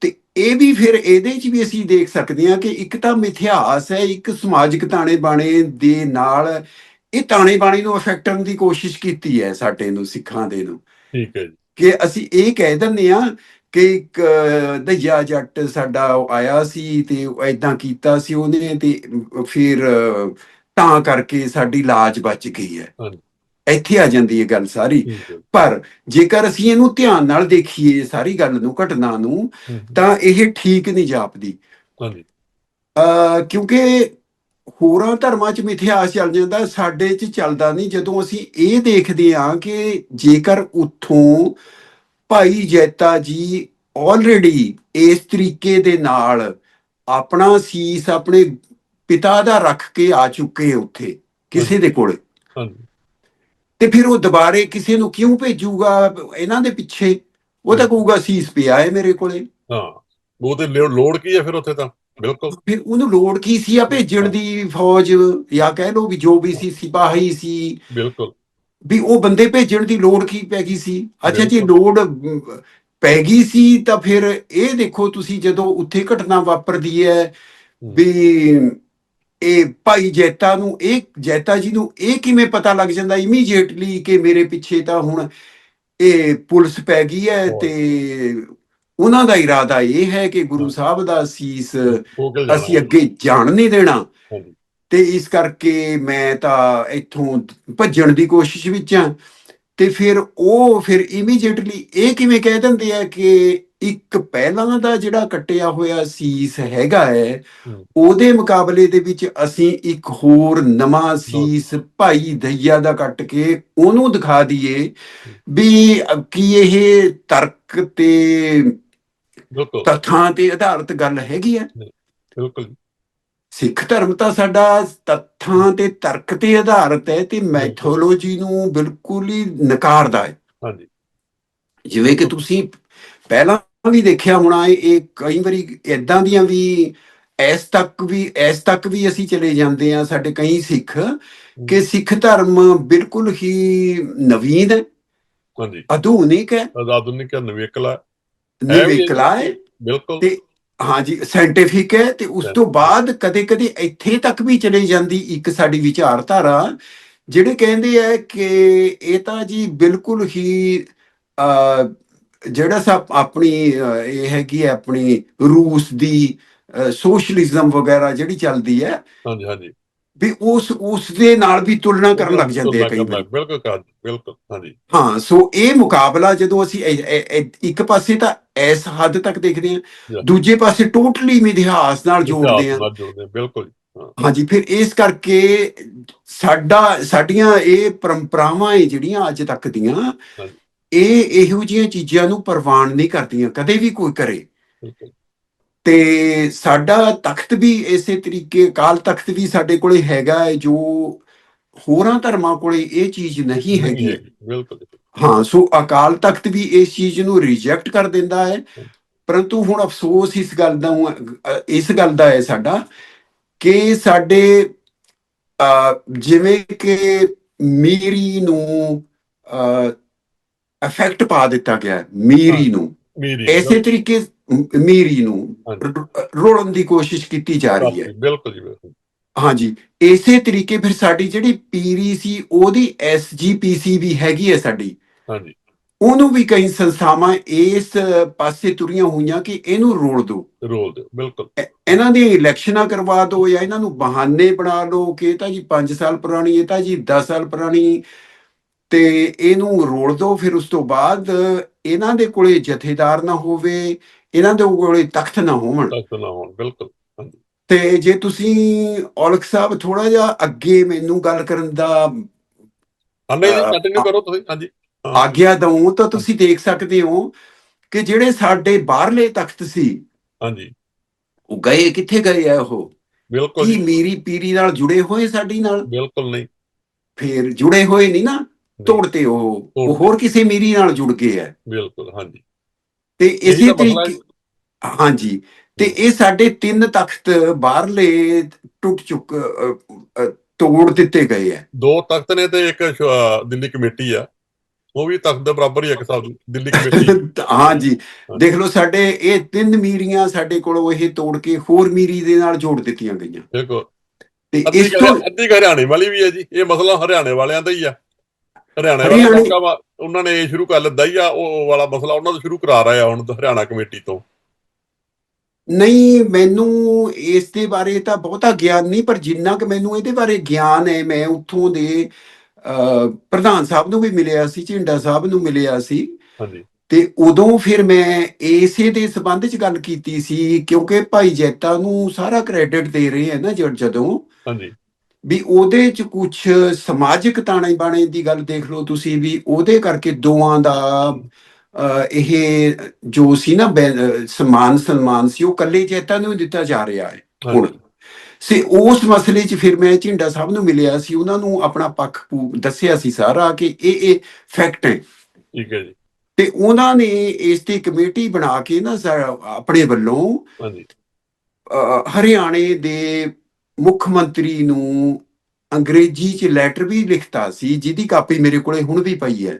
ਤੇ ਇਹ ਵੀ ਫਿਰ ਇਹਦੇ 'ਚ ਵੀ ਅਸੀਂ ਦੇਖ ਸਕਦੇ ਹਾਂ ਕਿ ਇੱਕ ਤਾਂ ਮਿਥਿਹਾਸ ਹੈ ਇੱਕ ਸਮਾਜਿਕ ਤਾਣੇ ਬਾਣੇ ਦੇ ਨਾਲ ਇਹ ਤਾਣੇ ਬਾਣੇ ਨੂੰ ਅਫੈਕਟ ਕਰਨ ਦੀ ਕੋਸ਼ਿਸ਼ ਕੀਤੀ ਹੈ ਸਾਡੇ ਨੂੰ ਸਿੱਖਾਂ ਦੇ ਨੂੰ। ਠੀਕ ਹੈ ਜੀ। ਕਿ ਅਸੀਂ ਇਹ ਕਹਿ ਦਿੰਦੇ ਆ ਕਿ ਇੱਕ ਦਈਆ ਜੱਟ ਸਾਡਾ ਆਇਆ ਸੀ ਤੇ ਐਦਾਂ ਕੀਤਾ ਸੀ ਉਹਨੇ ਤੇ ਫਿਰ ਤਾਂ ਕਰਕੇ ਸਾਡੀ ਲਾਜ ਬਚ ਗਈ ਹੈ। ਇੱਥੇ ਆ ਜਾਂਦੀ ਹੈ ਗੱਲ ਸਾਰੀ। ਪਰ ਜੇਕਰ ਅਸੀਂ ਇਹਨੂੰ ਧਿਆਨ ਨਾਲ ਦੇਖੀਏ ਸਾਰੀ ਗੱਲ ਨੂੰ ਘਟਨਾ ਨੂੰ ਤਾਂ ਇਹ ਠੀਕ ਨਹੀਂ ਜਾਪਦੀ। ਹਾਂਜੀ। ਅਹ ਕਿਉਂਕਿ ਹੋਰਾਂ ਧਰਮਾਂ 'ਚ ਮਿਥਿਹਾਸ ਚੱਲ ਜਾਂਦਾ ਸਾਡੇ 'ਚ ਚੱਲਦਾ ਨਹੀਂ। ਜਦੋਂ ਅਸੀਂ ਇਹ ਦੇਖਦੇ ਹਾਂ ਕਿ ਜੇਕਰ ਉੱਥੋਂ ਭਾਈ ਜੈਤਾ ਜੀ ਆਲਰੇਡੀ ਇਸ ਤਰੀਕੇ ਦੇ ਨਾਲ ਆਪਣਾ ਸੀਸ ਆਪਣੇ ਪਿਤਾ ਦਾ ਰੱਖ ਕੇ ਆ ਚੁੱਕੇ ਉੱਥੇ ਕਿਸੇ ਦੇ ਕੋਲ। ਤੇ ਫਿਰ ਉਹ ਦੁਬਾਰੇ ਕਿਸੇ ਨੂੰ ਕਿਉਂ ਭੇਜੂਗਾ ਇਹਨਾਂ ਦੇ ਪਿੱਛੇ? ਉਹ ਤਾਂ ਕਹੂਗਾ ਸੀਸ ਪਿਆ ਹੈ ਮੇਰੇ ਕੋਲੇ। ਹਾਂ ਉਹ ਤੇ ਲੋੜ ਕੀ ਹੈ ਫਿਰ ਉੱਥੇ ਤਾਂ? ਬਿਲਕੁਲ। ਫਿਰ ਉਹਨੂੰ ਲੋੜ ਕੀ ਸੀ ਆ ਭੇਜਣ ਦੀ ਫੌਜ ਜਾਂ ਕਹਿ ਲਓ ਵੀ ਜੋ ਵੀ ਸੀ ਸਿਪਾਹੀ ਸੀ? ਬਿਲਕੁਲ। ਵੀ ਉਹ ਬੰਦੇ ਭੇਜਣ ਦੀ ਲੋੜ ਕੀ ਪੈ ਗਈ ਸੀ? ਅੱਛਾ ਜੀ। ਲੋੜ ਪੈ ਗਈ ਸੀ ਤਾਂ ਫਿਰ ਇਹ ਦੇਖੋ ਤੁਸੀਂ ਜਦੋਂ ਉੱਥੇ ਘਟਨਾ ਵਾਪਰਦੀ ਹੈ ਵੀ ਇਹ ਭਾਈ ਜੈਤਾ ਨੂੰ ਇਹ ਜੈਤਾ ਜੀ ਨੂੰ ਇਹ ਕਿਵੇਂ ਪਤਾ ਲੱਗ ਜਾਂਦਾ ਇਮੀਡੀਏਟਲੀ ਕਿ ਮੇਰੇ ਪਿੱਛੇ ਤਾਂ ਹੁਣ ਇਹ ਪੁਲਿਸ ਪੈ ਗਈ ਹੈ। ਤੇ ਉਹਨਾਂ ਦਾ ਇਰਾਦਾ ਇਹ ਹੈ ਕਿ ਗੁਰੂ ਸਾਹਿਬ ਦਾ ਸੀਸ ਅਸੀਂ ਅੱਗੇ ਜਾਣ ਨਹੀਂ ਦੇਣਾ। ਤੇ ਇਸ ਕਰਕੇ ਮੈਂ ਤਾਂ ਇੱਥੋਂ ਭੱਜਣ ਦੀ ਕੋਸ਼ਿਸ਼ ਵਿੱਚ ਹਾਂ। ਤੇ ਫਿਰ ਉਹ ਫਿਰ ਇਮੀਡੀਏਟਲੀ ਇਹ ਕਿਵੇਂ ਕਹਿ ਦਿੰਦੇ ਆ ਕਿ ਇੱਕ ਪਹਿਲਾਂ ਦਾ ਜਿਹੜਾ ਕੱਟਿਆ ਹੋਇਆ ਸੀਸ ਹੈਗਾ ਹੈ। ਉਹਦੇ ਮੁਕਾਬਲੇ ਦੇ ਵਿੱਚ ਅਸੀਂ ਇੱਕ ਹੋਰ ਨਵਾਂ ਸੀਸ ਭਾਈ ਦਈਆ ਦਾ ਕੱਟ ਕੇ ਉਹਨੂੰ ਦਿਖਾ ਦਈਏ ਵੀ ਕੀ ਇਹ ਤਰਕ ਤੇ ਬਿਲਕੁਲ। ਤੱਥਾਂ ਤੇ ਆਧਾਰਿਤ ਗੱਲ ਹੈਗੀ ਹੈ ਬਿਲਕੁਲ। ਸਿੱਖ ਧਰਮ ਤਾਂ ਸਾਡਾ ਤੱਥਾਂ ਤੇ ਤਰਕ ਤੇ ਆਧਾਰਿਤ ਹੈ ਤੇ ਮੈਥੋਲੋਜੀ ਨੂੰ ਬਿਲਕੁਲ ਹੀ ਨਕਾਰਦਾ ਹੈ। ਹਾਂਜੀ। ਜਿਵੇਂ ਕਿ ਤੁਸੀਂ ਪਹਿਲਾਂ ਵੀ ਦੇਖਿਆ ਹੋਣਾ ਇਹ ਕਈ ਵਾਰੀ ਇਦਾਂ ਦੀਆਂ ਵੀ ਇਸ ਤੱਕ ਵੀ ਇਸ ਤੱਕ ਵੀ ਅਸੀਂ ਚਲੇ ਜਾਂਦੇ ਆ ਸਾਡੇ ਕਈ ਸਿੱਖ ਕਿ ਸਿੱਖ ਧਰਮ ਬਿਲਕੁਲ ਹੀ ਨਵੀਨ ਹੈ। ਹਾਂਜੀ। ਆਧੁਨਿਕ ਹੈ। ਆਧੁਨਿਕ ਹੈ। ਨਿਵੇਕਲਾ ਹੈ? ਬਿਲਕੁਲ। ਤੇ ਹਾਂਜੀ ਸਾਇੰਟੀਫਿਕ ਹੈ ਤੇ ਉਸ ਤੋਂ ਬਾਅਦ ਕਦੇ-ਕਦੇ ਇੱਥੇ ਤੱਕ ਵੀ ਚਲੇ ਜਾਂਦੀ ਇੱਕ ਸਾਡੀ ਵਿਚਾਰਧਾਰਾ ਜਿਹੜੇ ਕਹਿੰਦੇ ਆ ਕਿ ਇਹ ਤਾਂ ਜੀ ਬਿਲਕੁਲ ਹੀ ਜਿਹੜਾ ਸਾ ਆਪਣੀ ਇਹ ਹੈਗੀ ਆਪਣੀ ਰੂਸ ਦੀ ਸੋਸ਼ਲਿਜ਼ਮ ਵਗੈਰਾ ਜਿਹੜੀ ਚੱਲਦੀ ਹੈ ਹਾਂਜੀ ਹਾਂਜੀ। ਵੀ ਉਸ ਉਸ ਦੇ ਨਾਲ ਵੀ ਤੁਲਨਾ ਕਰਨ ਲੱਗ ਜਾਂਦੇ ਆ ਕਈ ਵਾਰ। ਬਿਲਕੁਲ ਕਰ ਬਿਲਕੁਲ ਹਾਂਜੀ। ਹਾਂ ਸੋ ਇਹ ਮੁਕਾਬਲਾ ਜਦੋਂ ਅਸੀਂ ਇੱਕ ਪਾਸੇ ਤਾਂ ਇਸ ਹੱਦ ਤੱਕ ਦੇਖਦੇ Yeah. ਦੂਜੇ ਪਾਸੇ ਟੋਟਲੀ ਮਿਥਿਹਾਸ ਨਾਲ ਜੋੜਦੇ ਹਾਂ, ਬਿਲਕੁਲ ਹਾਂਜੀ ਫਿਰ ਇਸ ਕਰਕੇ ਸਾਡਾ ਸਾਡੀਆਂ ਇਹ ਪਰੰਪਰਾਵਾਂ ਹੈ ਜਿਹੜੀਆਂ ਅੱਜ ਤੱਕ ਦੀਆਂ। ਇਹ ਇਹੋ ਜਿਹੀਆਂ ਚੀਜ਼ਾਂ ਨੂੰ ਪ੍ਰਵਾਨ ਨਹੀਂ ਕਰਦੀਆਂ ਕਦੇ ਵੀ ਕੋਈ ਕਰੇ। ਬਿਲਕੁਲ। ਤੇ ਸਾਡਾ ਤਖਤ ਵੀ ਇਸੇ ਤਰੀਕੇ ਅਕਾਲ ਤਖਤ ਵੀ ਸਾਡੇ ਕੋਲੇ ਹੈਗਾ ਹੈ ਜੋ ਹੋਰਾਂ ਧਰਮਾਂ ਕੋਲੇ ਇਹ ਚੀਜ਼ ਨਹੀਂ ਹੈਗੀ। ਬਿਲਕੁਲ ਹਾਂ ਸੋ ਅਕਾਲ ਤਖਤ ਵੀ ਇਸ ਚੀਜ਼ ਨੂੰ ਰਿਜੈਕਟ ਕਰ ਦਿੰਦਾ ਹੈ। ਪਰੰਤੂ ਹੁਣ ਅਫਸੋਸ ਇਸ ਗੱਲ ਦਾ ਇਸ ਗੱਲ ਦਾ ਹੈ ਸਾਡਾ ਕਿ ਸਾਡੇ ਜਿਵੇਂ ਕਿ ਮੀਰੀ ਨੂੰ ਇਫੈਕਟ ਪਾ ਦਿੱਤਾ ਗਿਆ ਮੀਰੀ ਨੂੰ। ਐਸੇ ਤਰੀਕੇ ਮੀਰੀ ਨੂੰ ਰੋਲਣ ਦੀ ਕੋਸ਼ਿਸ਼ ਕੀਤੀ ਜਾ ਰਹੀ ਹੈ। ਬਿਲਕੁਲ ਜੀ ਬਿਲਕੁਲ। ਹਾਂਜੀ ਇਸੇ ਤਰੀਕੇ ਫਿਰ ਸਾਡੀ ਜਿਹੜੀ ਪੀਰੀ ਸੀ ਉਹਦੀ ਐਸਜੀਪੀਸੀ ਵੀ ਹੈਗੀ ਹੈ ਸਾਡੀ। ਹਾਂਜੀ। ਉਹਨੂੰ ਵੀ ਕਈ ਸੰਸਥਾਵਾਂ ਇਸ ਪਾਸੇ ਤੁਰੀਆਂ ਹੋਈਆਂ ਕਿ ਇਹਨੂੰ ਰੋਲ ਦਿਓ। ਰੋਲ ਦਿਓ ਬਿਲਕੁਲ। ਇਹ- ਇਹਨਾਂ ਦੀ ਇਲੈਕਸ਼ਨਾਂ ਕਰਵਾ ਦਿਓ ਜਾਂ ਇਹਨਾਂ ਨੂੰ ਬਹਾਨੇ ਬਣਾ ਲਓ ਕਿ ਇਹ ਤਾਂ ਜੀ 5 ਸਾਲ ਪੁਰਾਣੀ ਇਹ ਤਾਂ ਜੀ 10 ਸਾਲ ਪੁਰਾਣੀ ਤੇ ਇਹਨੂੰ ਰੋਲ ਦਿਓ। ਫਿਰ ਉਸ ਤੋਂ ਬਾਅਦ ਇਹਨਾਂ ਦੇ ਕੋਲੇ ਜਥੇਦਾਰ ਨਾ ਹੋਵੇ ਇਹਨਾਂ ਦੇ ਕੋਲੇ ਤਖਤ ਨਾ ਹੋਣ ਤੱਕ ਨਾ ਹੋਣ ਬਿਲਕੁਲ। ਤੇ ਜੇ ਤੁਸੀਂ ਔਲਖ ਸਾਹਿਬ ਥੋੜਾ ਜਿਹਾ ਅੱਗੇ ਮੈਨੂੰ ਗੱਲ ਕਰਨ ਦਾ ਨਹੀਂ ਕੰਟੀਨਿਊ ਕਰੋ ਤੁਸੀਂ ਹਾਂਜੀ। ਆਗਿਆ ਦਊਂ ਤਾਂ ਤੁਸੀਂ ਦੇਖ ਸਕਦੇ ਹੋ ਕਿ ਜਿਹੜੇ ਸਾਡੇ ਬਾਹਰਲੇ ਤਖਤ ਸੀ ਹਾਂਜੀ। ਉਹ ਗਏ ਕਿੱਥੇ ਗਏ ਆ ਉਹ? ਬਿਲਕੁਲ ਕੀ ਮੇਰੀ ਪੀਰੀ ਨਾਲ ਜੁੜੇ ਹੋਏ ਸਾਡੀ ਨਾਲ? ਬਿਲਕੁਲ ਨਹੀਂ। ਫੇਰ ਜੁੜੇ ਹੋਏ ਨਹੀਂ ਨਾ? ਤੋੜਤੇ ਉਹ। ਉਹ। ਹੋਰ ਕਿਸੇ ਮੇਰੀ ਨਾਲ ਜੁੜ ਗਏ ਆ? ਬਿਲਕੁਲ ਹਾਂਜੀ। ਤੇ ਇਸੇ। ਤਰੀਕੇ ਹਾਂਜੀ ਤੇ ਇਹ ਸਾਡੇ ਤਿੰਨ ਤਖਤ ਬਾਹਰਲੇ ਟੁੱਟ ਚੁੱਕ ਤੋੜ ਦਿੱਤੇ ਗਏ ਆ। ਦੋ ਤਖਤ ਨੇ ਤੇ ਇੱਕ ਦਿੱਲੀ ਕਮੇਟੀ ਆ। ਉਹ ਵੀ ਤਖਤ ਦੇ ਬਰਾਬਰ ਹੀ ਇੱਕ ਹਿਸਾਬ ਦਿੱਲੀ ਕਮੇਟੀ। [LAUGHS] ਹਾਂਜੀ। ਦੇਖ ਲਓ ਸਾਡੇ ਇਹ ਤਿੰਨ ਮੀਰੀਆਂ ਸਾਡੇ ਕੋਲੋਂ ਇਹ ਤੋੜ ਕੇ ਹੋਰ ਮੀਰੀ ਦੇ ਨਾਲ ਜੋੜ ਦਿੱਤੀਆਂ ਗਈਆਂ। ਦੇਖੋ ਤੇ ਇਸ ਤੋਂ ਅੱਧੀ ਹਰਿਆਣੇ ਵਾਲੀ ਵੀ ਹੈ ਜੀ। ਇਹ ਮਸਲਾ ਹਰਿਆਣੇ ਵਾਲਿਆਂ ਦਾ ਹੀ ਆ। ਹਰਿਆਣੇ ਵਾਲੇ ਵਾ- ਉਹਨਾਂ ਨੇ ਇਹ ਸ਼ੁਰੂ ਕਰ ਲਿੱਤਾ ਹੀ ਆ ਉਹ ਵਾਲਾ ਮਸਲਾ ਉਹਨਾਂ ਤੋਂ ਸ਼ੁਰੂ ਕਰਾ ਰਹੇ ਆ ਹੁਣ ਹਰਿਆਣਾ ਕਮੇਟੀ ਤੋਂ। ਨਹੀਂ ਮੈਨੂੰ ਇਸ ਦੇ ਬਾਰੇ ਤਾਂ ਬਹੁਤਾ ਗਿਆਨ ਨਹੀਂ ਪਰ ਜਿੰਨਾ ਕਿ ਮੈਨੂੰ ਇਹਦੇ ਬਾਰੇ ਗਿਆਨ ਹੈ ਮੈਂ ਉੱਥੋਂ ਦੇ ਪ੍ਰਧਾਨ ਸਾਹਿਬ ਨੂੰ ਵੀ ਮਿਲਿਆ ਸੀ ਝਿੰਡਾ ਸਾਹਿਬ ਨੂੰ ਮਿਲਿਆ ਸੀ। ਹਾਂਜੀ। ਤੇ ਉਦੋਂ ਫਿਰ ਮੈਂ ਇਸੇ ਦੇ ਸੰਬੰਧ ਚ ਗੱਲ ਕੀਤੀ ਸੀ ਕਿਉਂਕਿ ਭਾਈ ਜੈਤਾ ਨੂੰ ਸਾਰਾ ਕ੍ਰੈਡਿਟ ਦੇ ਰਹੇ ਆ ਨਾ ਜਦ ਜਦੋਂ। ਹਾਂਜੀ। ਵੀ ਉਹਦੇ ਚ ਕੁਝ ਸਮਾਜਿਕ ਤਾਣੇ ਬਾਣੇ ਦੀ ਗੱਲ ਦੇਖ ਲਓ ਤੁਸੀਂ ਵੀ ਉਹਦੇ ਕਰਕੇ ਦੋਵਾਂ ਦਾ ਇਹ ਜੋ ਸੀ ਨਾ ਅਹ, ਸਨਮਾਨ ਸਨਮਾਨ ਸੀ ਉਹ ਕੱਲੇ ਜੈਤਾ ਨੂੰ ਦਿੱਤਾ ਜਾ ਰਿਹਾ ਹੈ ਹੁਣ। ਸੇ ਉਸ ਮਸਲੇ 'ਚ ਫਿਰ ਮੈਂ ਝਿੰਡਾ ਸਾਹਿਬ ਨੂੰ ਮਿਲਿਆ ਸੀ ਉਹਨਾਂ ਨੂੰ ਆਪਣਾ ਪੱਖ ਦੱਸਿਆ ਸੀ ਸਾਰਾ ਕਿ ਇਹ ਇਹ ਫੈਕਟ ਹੈ। ਠੀਕ ਹੈ ਜੀ। ਤੇ ਉਹਨਾਂ ਨੇ ਇਸ ਦੀ ਕਮੇਟੀ ਬਣਾ ਕੇ ਨਾ ਆਪਣੇ ਵੱਲੋਂ ਹਰਿਆਣੇ ਦੇ ਮੁੱਖ ਮੰਤਰੀ ਨੂੰ ਅੰਗਰੇਜ਼ੀ 'ਚ ਲੈਟਰ ਵੀ ਲਿਖਤਾ ਸੀ ਜਿਹਦੀ ਕਾਪੀ ਮੇਰੇ ਕੋਲੇ ਹੁਣ ਵੀ ਪਈ ਹੈ।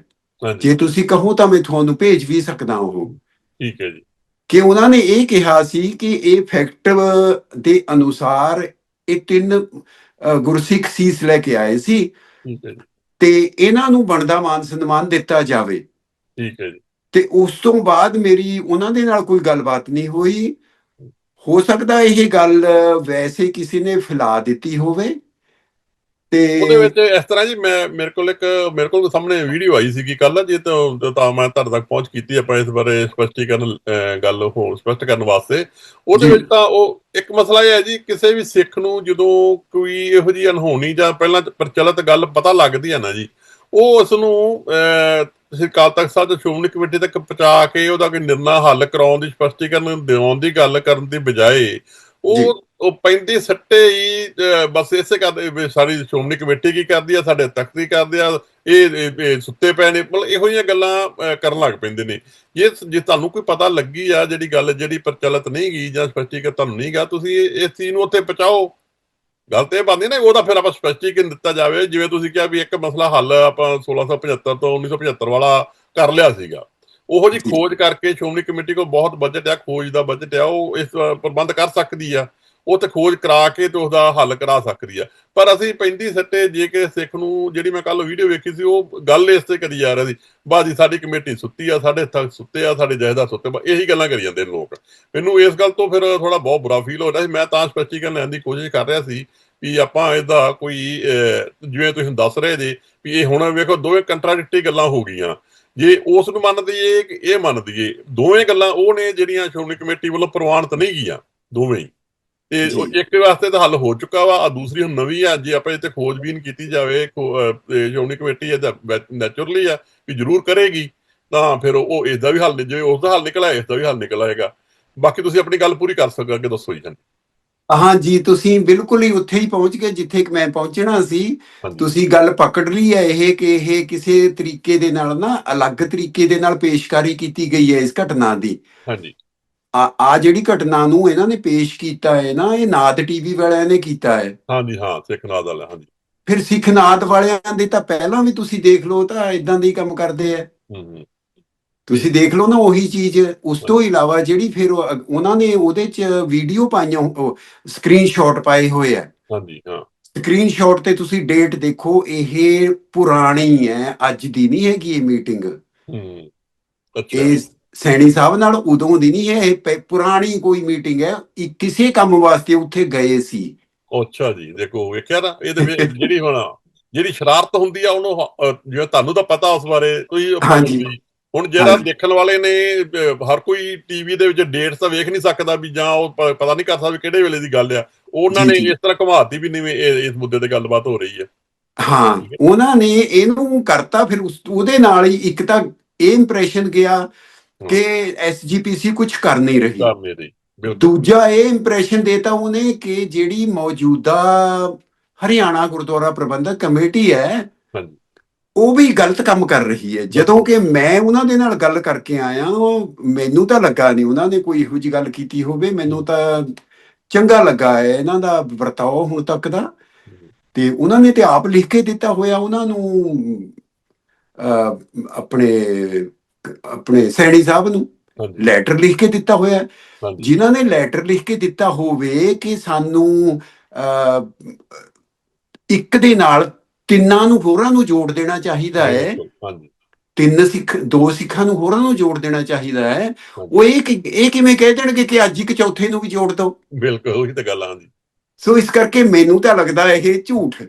ਜੇ ਤੁਸੀਂ ਕਹੋ ਤਾਂ ਮੈਂ ਤੁਹਾਨੂੰ ਭੇਜ ਵੀ ਸਕਦਾ ਉਹ। ਠੀਕ ਹੈ ਜੀ। ਕਿ ਉਹਨਾਂ ਨੇ ਇਹ ਕਿਹਾ ਸੀ ਕਿ ਇਹ ਫੈਕਟ ਦੇ ਅਨੁਸਾਰ ਇਹ ਤਿੰਨ ਗੁਰਸਿੱਖ ਸੀਸ ਲੈ ਕੇ ਆਏ ਸੀ ਤੇ ਇਹਨਾਂ ਨੂੰ ਬਣਦਾ ਮਾਨ ਸਨਮਾਨ ਦਿੱਤਾ ਜਾਵੇ। ਠੀਕ ਹੈ ਜੀ। ਤੇ ਉਸ ਤੋਂ ਬਾਅਦ ਮੇਰੀ ਉਹਨਾਂ ਦੇ ਨਾਲ ਕੋਈ ਗੱਲਬਾਤ ਨਹੀਂ ਹੋਈ। ਹੋ ਸਕਦਾ ਇਹ ਗੱਲ ਵੈਸੇ ਕਿਸੇ ਨੇ ਫੈਲਾ ਦਿੱਤੀ ਹੋਵੇ ਤੇ ਉਹਦੇ ਵਿੱਚ ਇਸ ਤਰ੍ਹਾਂ ਜੀ ਮੈਂ ਮੇਰੇ ਕੋਲ ਇੱਕ ਮੇਰੇ ਕੋਲ ਸਾਹਮਣੇ ਵੀਡੀਓ ਆਈ ਸੀਗੀ ਕੱਲ ਜੇ ਤਾਂ ਮੈਂ ਤੁਹਾਡੇ ਤੱਕ ਪਹੁੰਚ ਕੀਤੀ ਆਪਾਂ ਇਸ ਬਾਰੇ ਸਪਸ਼ਟੀਕਰਨ ਗੱਲ ਹੋਰ ਸਪਸ਼ਟ ਕਰਨ ਵਾਸਤੇ ਉਹਦੇ ਜੀ। ਵਿੱਚ ਤਾਂ ਉਹ ਇੱਕ ਮਸਲਾ ਇਹ ਹੈ ਜੀ ਕਿਸੇ ਵੀ ਸਿੱਖ ਨੂੰ ਜਦੋਂ ਕੋਈ ਇਹੋ ਜਿਹੀ ਅਨਹੋਣੀ ਜਾਂ ਪਹਿਲਾਂ ਪ੍ਰਚਲਿਤ ਗੱਲ ਪਤਾ ਲੱਗਦੀ ਹੈ ਨਾ ਜੀ ਉਹ ਉਸ ਨੂੰ ਸ੍ਰੀ ਅਕਾਲ ਤਖਤ ਸਾਹਿਬ ਤੇ ਸ਼੍ਰੋਮਣੀ ਕਮੇਟੀ ਤੱਕ ਪਹੁੰਚਾ ਕੇ ਉਹਦਾ ਕੋਈ ਨਿਰਣਾ ਹੱਲ ਕਰਾਉਣ ਦੀ ਸਪਸ਼ਟੀਕਰਨ ਦਿਵਾਉਣ ਦੀ ਗੱਲ ਕਰਨ ਦੀ ਬਜਾਏ ਉਹ ਉਹ ਪੈਂਦੀ ਸੱਟੇ ਹੀ ਬਸ ਇਸੇ ਕਰਦੇ ਸਾਰੀ ਸ਼੍ਰੋਮਣੀ ਕਮੇਟੀ ਕੀ ਕਰਦੀ ਆ ਸਾਡੇ ਤਖਤ ਕੀ ਕਰਦੇ ਆ ਇਹ ਸੁੱਤੇ ਪਏ ਨੇ ਮਤਲਬ ਇਹੋ ਜਿਹੀਆਂ ਗੱਲਾਂ ਕਰਨ ਲੱਗ ਪੈਂਦੇ ਨੇ। ਜੇ ਜੇ ਤੁਹਾਨੂੰ ਕੋਈ ਪਤਾ ਲੱਗੀ ਆ ਜਿਹੜੀ ਗੱਲ ਜਿਹੜੀ ਪ੍ਰਚਲਿਤ ਨਹੀਂ ਗਈ ਜਾਂ ਸਪਸ਼ਟੀਕਰਨ ਤੁਹਾਨੂੰ ਨਹੀਂ ਗਾ ਤੁਸੀਂ ਇਸ ਚੀਜ਼ ਨੂੰ ਉੱਥੇ ਪਹੁੰਚਾਓ। ਗੱਲ ਤੇ ਬਣਦੀ ਨਾ ਉਹਦਾ ਫਿਰ ਆਪਾਂ ਸਪਸ਼ਟੀਕਰਨ ਦਿੱਤਾ ਜਾਵੇ? ਜਿਵੇਂ ਤੁਸੀਂ ਕਿਹਾ ਵੀ ਇੱਕ ਮਸਲਾ ਹੱਲ ਆਪਾਂ 1675 ਤੋਂ 1975 ਵਾਲਾ ਕਰ ਲਿਆ ਸੀਗਾ। ਉਹੋ ਜੀ। ਖੋਜ ਕਰਕੇ ਸ਼੍ਰੋਮਣੀ ਕਮੇਟੀ ਕੋਲ ਬਹੁਤ ਬਜਟ ਆ ਖੋਜ ਦਾ ਬਜਟ ਆ ਉਹ ਇਸ ਪ੍ਰਬੰਧ ਕਰ ਸਕਦੀ ਆ। ਉਹ ਤੇ ਖੋਜ ਕਰਾ ਕੇ ਤੇ ਉਹਦਾ ਹੱਲ ਕਰਾ ਸਕਦੀ ਆ। ਪਰ ਅਸੀਂ ਪੈਂਦੀ ਸੱਟੇ ਜੇ ਕਿ ਸਿੱਖ ਨੂੰ ਜਿਹੜੀ ਮੈਂ ਕੱਲ ਵੀਡੀਓ ਵੇਖੀ ਸੀ ਉਹ ਗੱਲ ਇਸ ਤੇ ਕਰੀ ਜਾ ਰਿਹਾ ਸੀ। ਬਾਜੀ ਸਾਡੀ ਕਮੇਟੀ ਸੁੱਤੀ ਆ ਸਾਡੇ ਤੱਕ ਸੁੱਤੇ ਆ ਸਾਡੇ ਜਾਇਦਾਦ ਸੁੱਤੇ ਬਸ ਇਹੀ ਗੱਲਾਂ ਕਰੀ ਜਾਂਦੇ ਨੇ ਲੋਕ। ਮੈਨੂੰ ਇਸ ਗੱਲ ਤੋਂ ਫਿਰ ਥੋੜਾ ਬਹੁਤ ਬੁਰਾ ਫੀਲ ਹੋ ਰਿਹਾ ਸੀ। ਮੈਂ ਤਾਂ ਸਪਸ਼ਟੀਕਰਨ ਲੈਣ ਦੀ ਕੋਸ਼ਿਸ਼ ਕਰ ਰਿਹਾ ਸੀ ਵੀ ਆਪਾਂ ਇਹਦਾ ਕੋਈ ਅਹ, ਜਿਵੇਂ ਤੁਸੀਂ ਦੱਸ ਰਹੇ ਜੇ ਵੀ ਇਹ ਹੁਣ ਵੇਖੋ ਦੋਵੇਂ ਕੰਟਰਾਡਿਕਟਰੀ ਗੱਲਾਂ ਹੋ ਗਈਆਂ। ਜੇ ਉਸ ਨੂੰ ਮੰਨ ਦਈਏ ਕਿ ਇਹ ਮੰਨ ਦਈਏ ਦੋਵੇਂ ਗੱਲਾਂ ਉਹ ਨੇ ਜਿਹੜੀਆਂ ਸ਼੍ਰੋਮਣੀ ਕਮੇਟੀ ਵੱਲੋਂ ਪ੍ਰਵਾਨਿਤ ਨਹੀਂ ਗਈਆਂ ਦੋਵੇਂ ਤੇ ਉਹ। ਇੱਕ ਵਾਸਤੇ ਤਾਂ ਹੱਲ ਹੋ ਚੁੱਕਾ ਵਾ ਆ ਦੂਸਰੀ ਹੁਣ ਨਵੀਂ ਆ ਜੇ ਆਪਾਂ ਇਹ ਤੇ ਖੋਜਬੀਨ ਕੀਤੀ ਜਾਵੇ ਸ਼੍ਰੋਮਣੀ ਕਮੇਟੀ ਇਹਦਾ ਨੈਚੁਰਲੀ ਆ ਵੀ ਜ਼ਰੂਰ ਕਰੇਗੀ ਤਾਂ ਫਿਰ ਉਹ ਇਸ ਦਾ ਵੀ ਹੱਲ ਜੇ ਉਸ ਦਾ ਹੱਲ ਨਿਕਲ ਆਇਆ ਇਸ ਦਾ ਵੀ ਹੱਲ ਨਿਕਲ ਆਏਗਾ ਬਾਕੀ ਤੁਸੀਂ ਆਪਣੀ ਗੱਲ ਪੂਰੀ ਕਰ ਸਕੋ ਅੱਗੇ ਦੱਸੋ ਜੀ ਹਾਂ ਜੀ ਤੁਸੀਂ ਬਿਲਕੁਲ ਹੀ ਉੱਥੇ ਹੀ ਪਹੁੰਚ ਗਏ ਜਿੱਥੇ ਕਿ ਮੈਂ ਪਹੁੰਚਣਾ ਸੀ। ਤੁਸੀਂ ਗੱਲ ਪਕੜ ਲਈ ਹੈ ਇਹ ਕਿ ਇਹ ਕਿਸੇ ਤਰੀਕੇ ਦੇ ਨਾਲ ਨਾ ਅਲੱਗ ਤਰੀਕੇ ਦੇ ਨਾਲ ਪੇਸ਼ਕਾਰੀ ਕੀਤੀ ਗਈ ਹੈ ਇਸ ਘਟਨਾ ਦੀ। ਹਾਂਜੀ। ਆ ਆ ਜਿਹੜੀ ਘਟਨਾ ਨੂੰ ਇਹਨਾਂ ਨੇ ਪੇਸ਼ ਕੀਤਾ ਹੈ ਨਾ ਇਹ ਨਾਦ ਟੀਵੀ ਵਾਲਿਆਂ ਨੇ ਕੀਤਾ ਹੈ। ਹਾਂਜੀ ਹਾਂ ਸਿੱਖ ਨਾਦ ਵਾਲਾ ਹਾਂਜੀ। ਫਿਰ ਸਿੱਖ ਨਾਦ ਵਾਲਿਆਂ ਦੇ ਤਾਂ ਪਹਿਲਾਂ ਵੀ ਤੁਸੀਂ ਦੇਖ ਲਓ ਤਾਂ ਇਦਾਂ ਦੇ ਹੀ ਕੰਮ ਕਰਦੇ ਆ। ਤੁਸੀਂ ਦੇਖ ਲਓ ਨਾ ਉਹੀ ਚੀਜ਼ ਉਸ ਤੋਂ ਇਲਾਵਾ ਜਿਹੜੀ ਫਿਰ ਉਹਨਾਂ ਨੇ ਉਹਦੇ ਚ ਵੀਡੀਓ ਪਾਈਆਂ ਸਕਰੀਨਸ਼ਾਟ ਪਾਏ ਹੋਏ ਆ। ਹਾਂਜੀ ਹਾਂ। ਸਕਰੀਨਸ਼ਾਟ ਤੇ ਤੁਸੀਂ ਡੇਟ ਦੇਖੋ ਇਹ ਪੁਰਾਣੀ ਹੈ ਅੱਜ ਦੀ ਨਹੀਂ ਹੈਗੀ ਇਹ ਮੀਟਿੰਗ ਹੂੰ। ਅੱਛਾ। ਸੈਣੀ ਸਾਹਿਬ ਨਾਲ ਉਦੋਂ ਦੀ ਨਹੀਂ ਇਹ ਪੁਰਾਣੀ ਕੋਈ ਮੀਟਿੰਗ ਹੈ ਇਹ ਕਿਸੇ ਕੰਮ ਵਾਸਤੇ ਉੱਥੇ ਗਏ ਸੀ ਅੱਛਾ ਜੀ ਦੇਖੋ ਵੇਖਿਆ ਨਾ ਇਹਦੇ ਵਿੱਚ ਜਿਹੜੀ ਹੁਣ ਜਿਹੜੀ ਸ਼ਰਾਰਤ ਹੁੰਦੀ ਆ ਉਹਨੂੰ ਜਿਵੇਂ ਤੁਹਾਨੂੰ ਤਾਂ ਪਤਾ ਉਸ ਬਾਰੇ ਤੁਸੀਂ ਹਾਂਜੀ। ਹੁਣ ਜਿਹੜਾ। ਦੇਖਣ ਵਾਲੇ ਨੇ ਹਰ ਕੋਈ ਟੀਵੀ ਦੇ ਵਿੱਚ ਡੇਟਸ ਤਾਂ ਵੇਖ ਨਹੀਂ ਸਕਦਾ ਵੀ ਜਾਂ ਉਹ ਪਤਾ ਨਹੀਂ ਕਰ ਸਕਦਾ ਵੀ ਕਿਹੜੇ ਵੇਲੇ ਦੀ ਗੱਲ ਆ ਉਹਨਾਂ ਨੇ। ਇਸ ਤਰ੍ਹਾਂ ਘੁਮਾਤੀ ਵੀ ਨਹੀਂ ਇਹ- ਇਸ ਮੁੱਦੇ ਤੇ ਗੱਲਬਾਤ ਹੋ ਰਹੀ ਹੈ ਹਾਂ ਉਹਨਾਂ ਨੇ ਇਹਨੂੰ ਕਰਤਾ ਫਿਰ ਉਸ- ਉਹਦੇ ਨਾਲ ਹੀ ਇੱਕ ਤਾਂ ਇਹ ਇੰਪ੍ਰੈਸ਼ਨ ਗਿਆ ਕਿ ਐਸਜੀਪੀਸੀ ਕੁਝ ਕਰ ਨਹੀਂ ਰਹੀ। ਕਰ ਮੇਰੀ ਬਿਲਕੁਲ। ਦੂਜਾ ਇਹ ਇੰਪ੍ਰੈਸ਼ਨ ਦੇਤਾ ਉਹਨੇ ਕਿ ਜਿਹੜੀ ਮੌਜੂਦਾ ਹਰਿਆਣਾ ਗੁਰਦੁਆਰਾ ਪ੍ਰਬੰਧਕ ਕਮੇਟੀ ਹੈ ਉਹ ਵੀ ਗਲਤ ਕੰਮ ਕਰ ਰਹੀ ਹੈ। ਜਦੋਂ ਕਿ ਮੈਂ ਉਹਨਾਂ ਦੇ ਨਾਲ ਗੱਲ ਕਰਕੇ ਆਇਆ ਉਹ ਮੈਨੂੰ ਤਾਂ ਲੱਗਾ ਨਹੀਂ ਉਹਨਾਂ ਨੇ ਕੋਈ ਇਹੋ ਜੀ ਗੱਲ ਕੀਤੀ ਹੋਵੇ। ਮੈਨੂੰ ਤਾਂ ਚੰਗਾ ਲੱਗਾ ਹੈ ਇਹਨਾਂ ਦਾ ਵਰਤਾਓ ਹੁਣ ਤੱਕ ਦਾ। ਤੇ ਉਹਨਾਂ ਨੇ ਤੇ ਆਪ ਲਿਖ ਕੇ ਦਿੱਤਾ ਹੋਇਆ ਉਹਨਾਂ ਨੂੰ ਆਪਣੇ ਆਪਣੇ ਸੈਣੀ ਸਾਹਿਬ ਨੂੰ ਲੈਟਰ ਲਿਖ ਕੇ ਦਿੱਤਾ ਹੋਇਆ ਜਿਨ੍ਹਾਂ ਨੇ ਲੈਟਰ ਲਿਖ ਕੇ ਦਿੱਤਾ ਹੋਵੇ ਕਿ ਸਾਨੂੰ ਇੱਕ ਦੇ ਨਾਲ ਤਿੰਨਾਂ ਨੂੰ ਹੋਰਾਂ ਨੂੰ ਜੋੜ ਦੇਣਾ ਚਾਹੀਦਾ ਹੈ। ਤਿੰਨ ਸਿੱਖ ਦੋ ਸਿੱਖਾਂ ਨੂੰ ਹੋਰਾਂ ਨੂੰ ਜੋੜ ਦੇਣਾ ਚਾਹੀਦਾ ਹੈ। ਉਹ ਇਹ ਇਹ ਕਿਵੇਂ ਕਹਿ ਦੇਣਗੇ ਕਿ ਅੱਜ ਇੱਕ ਚੌਥੇ ਨੂੰ ਵੀ ਜੋੜ ਦਿਓ ਬਿਲਕੁਲ ਉਹੀ ਤਾਂ ਗੱਲ ਆ ਹਾਂਜੀ। ਸੋ ਇਸ ਕਰਕੇ ਮੈਨੂੰ ਤਾਂ ਲੱਗਦਾ ਇਹ ਝੂਠ।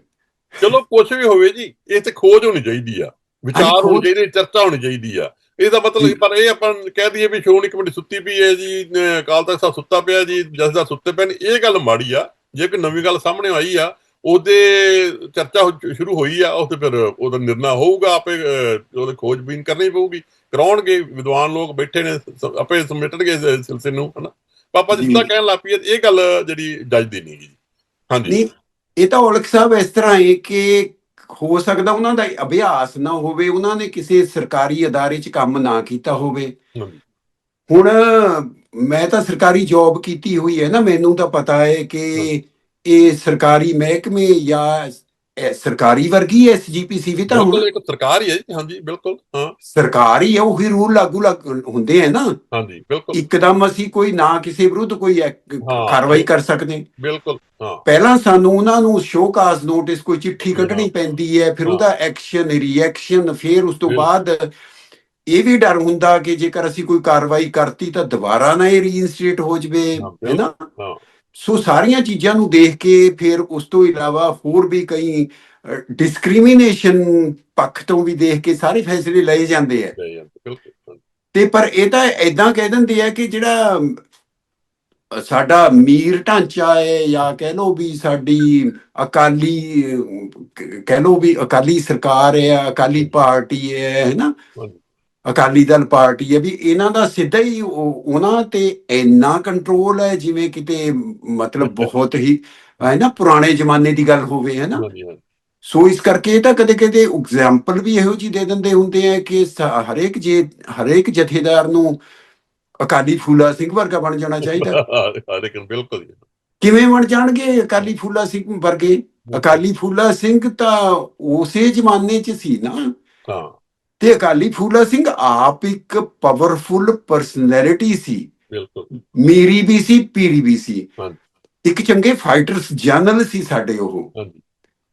ਚਲੋ ਕੁਝ ਵੀ ਹੋਵੇ ਜੀ ਇਹ ਤੇ ਖੋਜ ਹੋਣੀ ਚਾਹੀਦੀ ਆ। ਵਿਚਾਰ ਹੋਣੀ ਚਾਹੀਦੀ ਚਰਚਾ ਹੋਣੀ ਚਾਹੀਦੀ ਆ। ਇਹਦਾ ਮਤਲਬ ਜੀ। ਪਰ ਇਹ ਆਪਾਂ ਕਹਿ ਦਈਏ ਵੀ ਸ਼੍ਰੋਮਣੀ ਕਮੇਟੀ ਸੁੱਤੀ ਪਈ ਹੈ ਜੀ ਅਕਾਲ ਤਖਤ ਸਾਹਿਬ ਸੁੱਤਾ ਪਿਆ ਜੀ ਜਸਦਾ ਸੁੱਤੇ ਨੇ। ਇਹ ਗੱਲ ਮਾੜੀ ਆ ਜੇ ਕੋਈ ਨਵੀਂ ਗੱਲ ਸਾਹਮਣੇ ਆਈ ਆ ਉਹਦੇ ਚਰਚਾ ਸ਼ੁਰੂ ਹੋਈ ਆ ਉਹ ਤੇ ਫਿਰ ਉਹਦਾ ਨਿਰਣਾ ਹੋਊਗਾ ਆਪੇ ਉਹਦੇ ਖੋਜਬੀਨ ਕਰਨੀ ਪਊਗੀ। ਕਰਾਉਣਗੇ ਵਿਦਵਾਨ ਲੋਕ ਬੈਠੇ ਨੇ ਆਪੇ ਸਮੇਟਣਗੇ ਸਿਲਸਿਲੇ ਨੂੰ ਹਨਾ। ਪਾਪਾ ਜੀ। ਤਰ੍ਹਾਂ ਕਹਿਣ ਲੱਗ ਪਈ ਇਹ ਗੱਲ ਜਿਹੜੀ ਜੱਜਦੀ ਨਹੀਂ ਗੀ ਹਾਂਜੀ। ਨਹੀਂ ਇਹ ਤਾਂ ਔਲਖ ਸਾਹਿਬ ਇਸ ਤਰ੍ਹਾਂ ਹੈ ਕਿ ਹੋ ਸਕਦਾ ਉਹਨਾਂ ਦਾ ਅਭਿਆਸ ਨਾ ਹੋਵੇ ਉਹਨਾਂ ਨੇ ਕਿਸੇ ਸਰਕਾਰੀ ਅਦਾਰੇ 'ਚ ਕੰਮ ਨਾ ਕੀਤਾ ਹੋਵੇ। ਹੁਣ ਮੈਂ ਤਾਂ ਸਰਕਾਰੀ ਜੌਬ ਕੀਤੀ ਹੋਈ ਹੈ ਨਾ ਮੈਨੂੰ ਤਾਂ ਪਤਾ ਹੈ ਕਿ ਇਹ ਸਰਕਾਰੀ ਮਹਿਕਮੇ ਜਾਂ ਇਹ ਸਰਕਾਰੀ ਵਰਗੀ ਐਸਜੀਪੀਸੀ ਵੀ ਤਾਂ ਬਿਲਕੁਲ ਇੱਕ ਸਰਕਾਰ ਹੀ ਹੈ ਜੀ। ਹਾਂਜੀ ਬਿਲਕੁਲ ਹਾਂ। ਸਰਕਾਰੀ ਹੈ ਉਹੀ ਰੂਲ ਲਾਗੂ ਲੱਗ ਹੁੰਦੇ ਹੈ ਨਾ। ਹਾਂਜੀ ਬਿਲਕੁਲ। ਇੱਕਦਮ ਅਸੀਂ ਕੋਈ ਨਾ ਕਿਸੇ ਵਿਰੁੱਧ ਕੋਈ ਹਾਂ। ਕਾਰਵਾਈ ਕਰ ਸਕਦੇ। ਬਿਲਕੁਲ ਹਾਂ। ਪਹਿਲਾਂ ਸਾਨੂੰ ਉਹਨਾਂ ਨੂੰ ਸ਼ੋਕਾਜ਼ ਨੋਟਿਸ ਕੋਈ ਚਿੱਠੀ ਕੱਢਣੀ ਪੈਂਦੀ ਹੈ ਫਿਰ ਹਾਂ। ਉਹਦਾ ਐਕਸ਼ਨ ਰਿਐਕਸ਼ਨ ਫਿਰ ਉਸ ਤੋਂ। ਬਾਅਦ ਇਹ ਵੀ ਡਰ ਹੁੰਦਾ ਕਿ ਜੇਕਰ ਅਸੀਂ ਕੋਈ ਕਾਰਵਾਈ ਕਰਤੀ ਤਾਂ ਦੁਬਾਰਾ ਨਾ ਇਹ ਰੀਇਨਸਟੇਟ ਹੋ ਜਵੇ ਹਾਂ, ਹੈ ਨਾ? ਹਾਂ। ਸੋ ਸਾਰੀਆਂ ਚੀਜ਼ਾਂ ਨੂੰ ਦੇਖ ਕੇ ਫਿਰ ਉਸ ਤੋਂ ਇਲਾਵਾ ਹੋਰ ਵੀ ਕਈ ਡਿਸਕ੍ਰਿਮੀਨੇਸ਼ਨ ਪੱਖ ਤੋਂ ਵੀ ਦੇਖ ਕੇ ਸਾਰੇ ਫੈਸਲੇ ਲਏ ਜਾਂਦੇ ਆ। ਤੇ ਪਰ ਇਹ ਤਾਂ ਐਦਾਂ ਕਹਿ ਦਿੰਦੇ ਆ ਕਿ ਜਿਹੜਾ ਸਾਡਾ ਮੀਰ ਢਾਂਚਾ ਹੈ ਜਾਂ ਕਹਿ ਲਓ ਵੀ ਸਾਡੀ ਅਕਾਲੀ ਕਹਿ ਲਓ ਵੀ ਅਕਾਲੀ ਸਰਕਾਰ ਹੈ ਅਕਾਲੀ ਪਾਰਟੀ ਹੈ ਹੈ ਨਾ? ਹਾਂਜੀ। ਅਕਾਲੀ ਦਲ ਪਾਰਟੀ ਹੈ ਵੀ ਇਹਨਾਂ ਦਾ ਸਿੱਧਾ ਹੀ ਉਹ- ਉਹਨਾਂ ਤੇ ਇੰਨਾ ਕੰਟਰੋਲ ਹੈ ਜਿਵੇਂ ਕਿਤੇ ਮਤਲਬ ਬਹੁਤ ਹੀ ਹੈ ਨਾ ਪੁਰਾਣੇ ਜ਼ਮਾਨੇ ਦੀ ਗੱਲ ਹੋਵੇ ਹੈ ਨਾ? ਸੋ ਇਸ ਕਰਕੇ ਇਹ ਤਾਂ ਕਦੇ ਕਦੇ ਐਗਜ਼ਾਮਪਲ ਵੀ ਇਹੋ ਜਿਹੀ ਦੇ ਦਿੰਦੇ ਹੁੰਦੇ ਆ ਕਿ ਹਰੇਕ ਜੇ ਹਰੇਕ ਜਥੇਦਾਰ ਨੂੰ ਅਕਾਲੀ ਫੂਲਾ ਸਿੰਘ ਵਰਗਾ ਬਣ ਜਾਣਾ ਚਾਹੀਦਾ। ਲੇਕਿਨ ਬਿਲਕੁਲ ਜੀ। ਕਿਵੇਂ ਬਣ ਜਾਣਗੇ ਅਕਾਲੀ ਫੂਲਾ ਸਿੰਘ ਵਰਗੇ? ਅਕਾਲੀ ਫੂਲਾ ਸਿੰਘ ਤਾਂ ਉਸੇ ਜ਼ਮਾਨੇ 'ਚ ਸੀ ਨਾ? ਹਾਂ। ਤੇ ਅਕਾਲੀ ਫੂਲਾ ਸਿੰਘ ਆਪ ਇੱਕ ਪਾਵਰਫੁਲ ਪਰਸਨੈਲਿਟੀ ਸੀ। ਬਿਲਕੁਲ। ਮੀਰੀ ਵੀ ਸੀ ਪੀਰੀ ਵੀ ਸੀ। ਇੱਕ ਚੰਗੇ ਫਾਈਟਰਸ ਜਨਰਲ ਸੀ ਸਾਡੇ ਉਹ।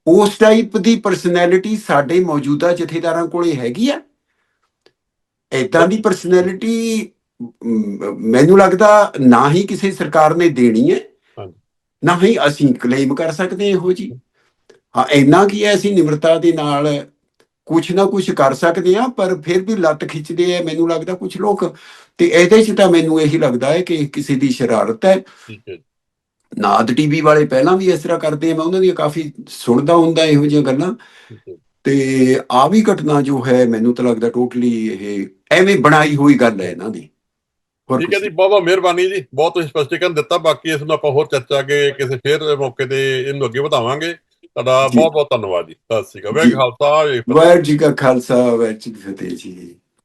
ਉਸ ਟਾਈਪ ਦੀ ਪਰਸਨੈਲਿਟੀ ਸਾਡੇ ਮੌਜੂਦਾ ਜਥੇਦਾਰਾਂ ਕੋਲੇ ਹੈਗੀ ਆ। ਏਦਾਂ ਦੀ ਪਰਸਨੈਲਿਟੀ ਮੈਨੂੰ ਲੱਗਦਾ ਨਾ ਹੀ ਕਿਸੇ ਸਰਕਾਰ ਨੇ ਦੇਣੀ ਹੈ। ਨਾ ਹੀ ਅਸੀਂ ਕਲੇਮ ਕਰ ਸਕਦੇ ਇਹੋ ਜੀ ਹਾਂ ਇੰਨਾ ਕੀ ਹੈ ਅਸੀਂ ਨਿਮਰਤਾ ਦੇ ਨਾਲ ਕੁਛ ਨਾ ਕੁਛ ਕਰ ਸਕਦੇ ਹਾਂ ਪਰ ਫਿਰ ਵੀ ਲੱਤ ਖਿੱਚਦੇ ਆ ਮੈਨੂੰ ਲੱਗਦਾ ਕੁਝ ਲੋਕ। ਤੇ ਇਹਦੇ 'ਚ ਤਾਂ ਮੈਨੂੰ ਇਹੀ ਲੱਗਦਾ ਹੈ ਕਿ ਕਿਸੇ ਦੀ ਸ਼ਰਾਰਤ ਹੈ। ਨਾਦ ਟੀਵੀ ਵਾਲੇ ਪਹਿਲਾਂ ਵੀ ਇਸ ਤਰ੍ਹਾਂ ਕਰਦੇ ਆ ਮੈਂ ਉਹਨਾਂ ਦੀਆਂ ਕਾਫੀ ਸੁਣਦਾ ਹੁੰਦਾ ਇਹੋ ਜਿਹੀਆਂ ਗੱਲਾਂ। ਤੇ ਆ ਵੀ ਘਟਨਾ ਜੋ ਹੈ ਮੈਨੂੰ ਤਾਂ ਲੱਗਦਾ ਟੋਟਲੀ ਇਹ ਐਵੇਂ ਬਣਾਈ ਹੋਈ ਗੱਲ ਹੈ ਇਹਨਾਂ ਦੀ। ਠੀਕ ਹੈ ਜੀ ਬਹੁਤ ਬਹੁਤ ਮਿਹਰਬਾਨੀ ਜੀ ਬਹੁਤ ਤੁਸੀਂ ਸਪਸ਼ਟੀਕਰਨ ਦਿੱਤਾ ਬਾਕੀ ਇਸ ਨੂੰ ਆਪਾਂ ਹੋਰ ਚਰਚਾ ਕੇ ਕਿਸੇ ਫੇਰ ਮੌਕੇ ਤੇ ਇਹਨੂੰ ਅੱਗੇ ਵਧਾਵਾਂਗੇ। ਤੁਹਾਡਾ। ਬਹੁਤ ਬਹੁਤ ਧੰਨਵਾਦ ਜੀ ਸਤਿ ਸ਼੍ਰੀ ਅਕਾਲ। ਵਾਹਿਗੁਰੂ ਜੀ ਕਾ ਖਾਲਸਾ ਵਾਹਿਗੁਰੂ ਜੀ ਕੀ ਫਤਿਹ ਜੀ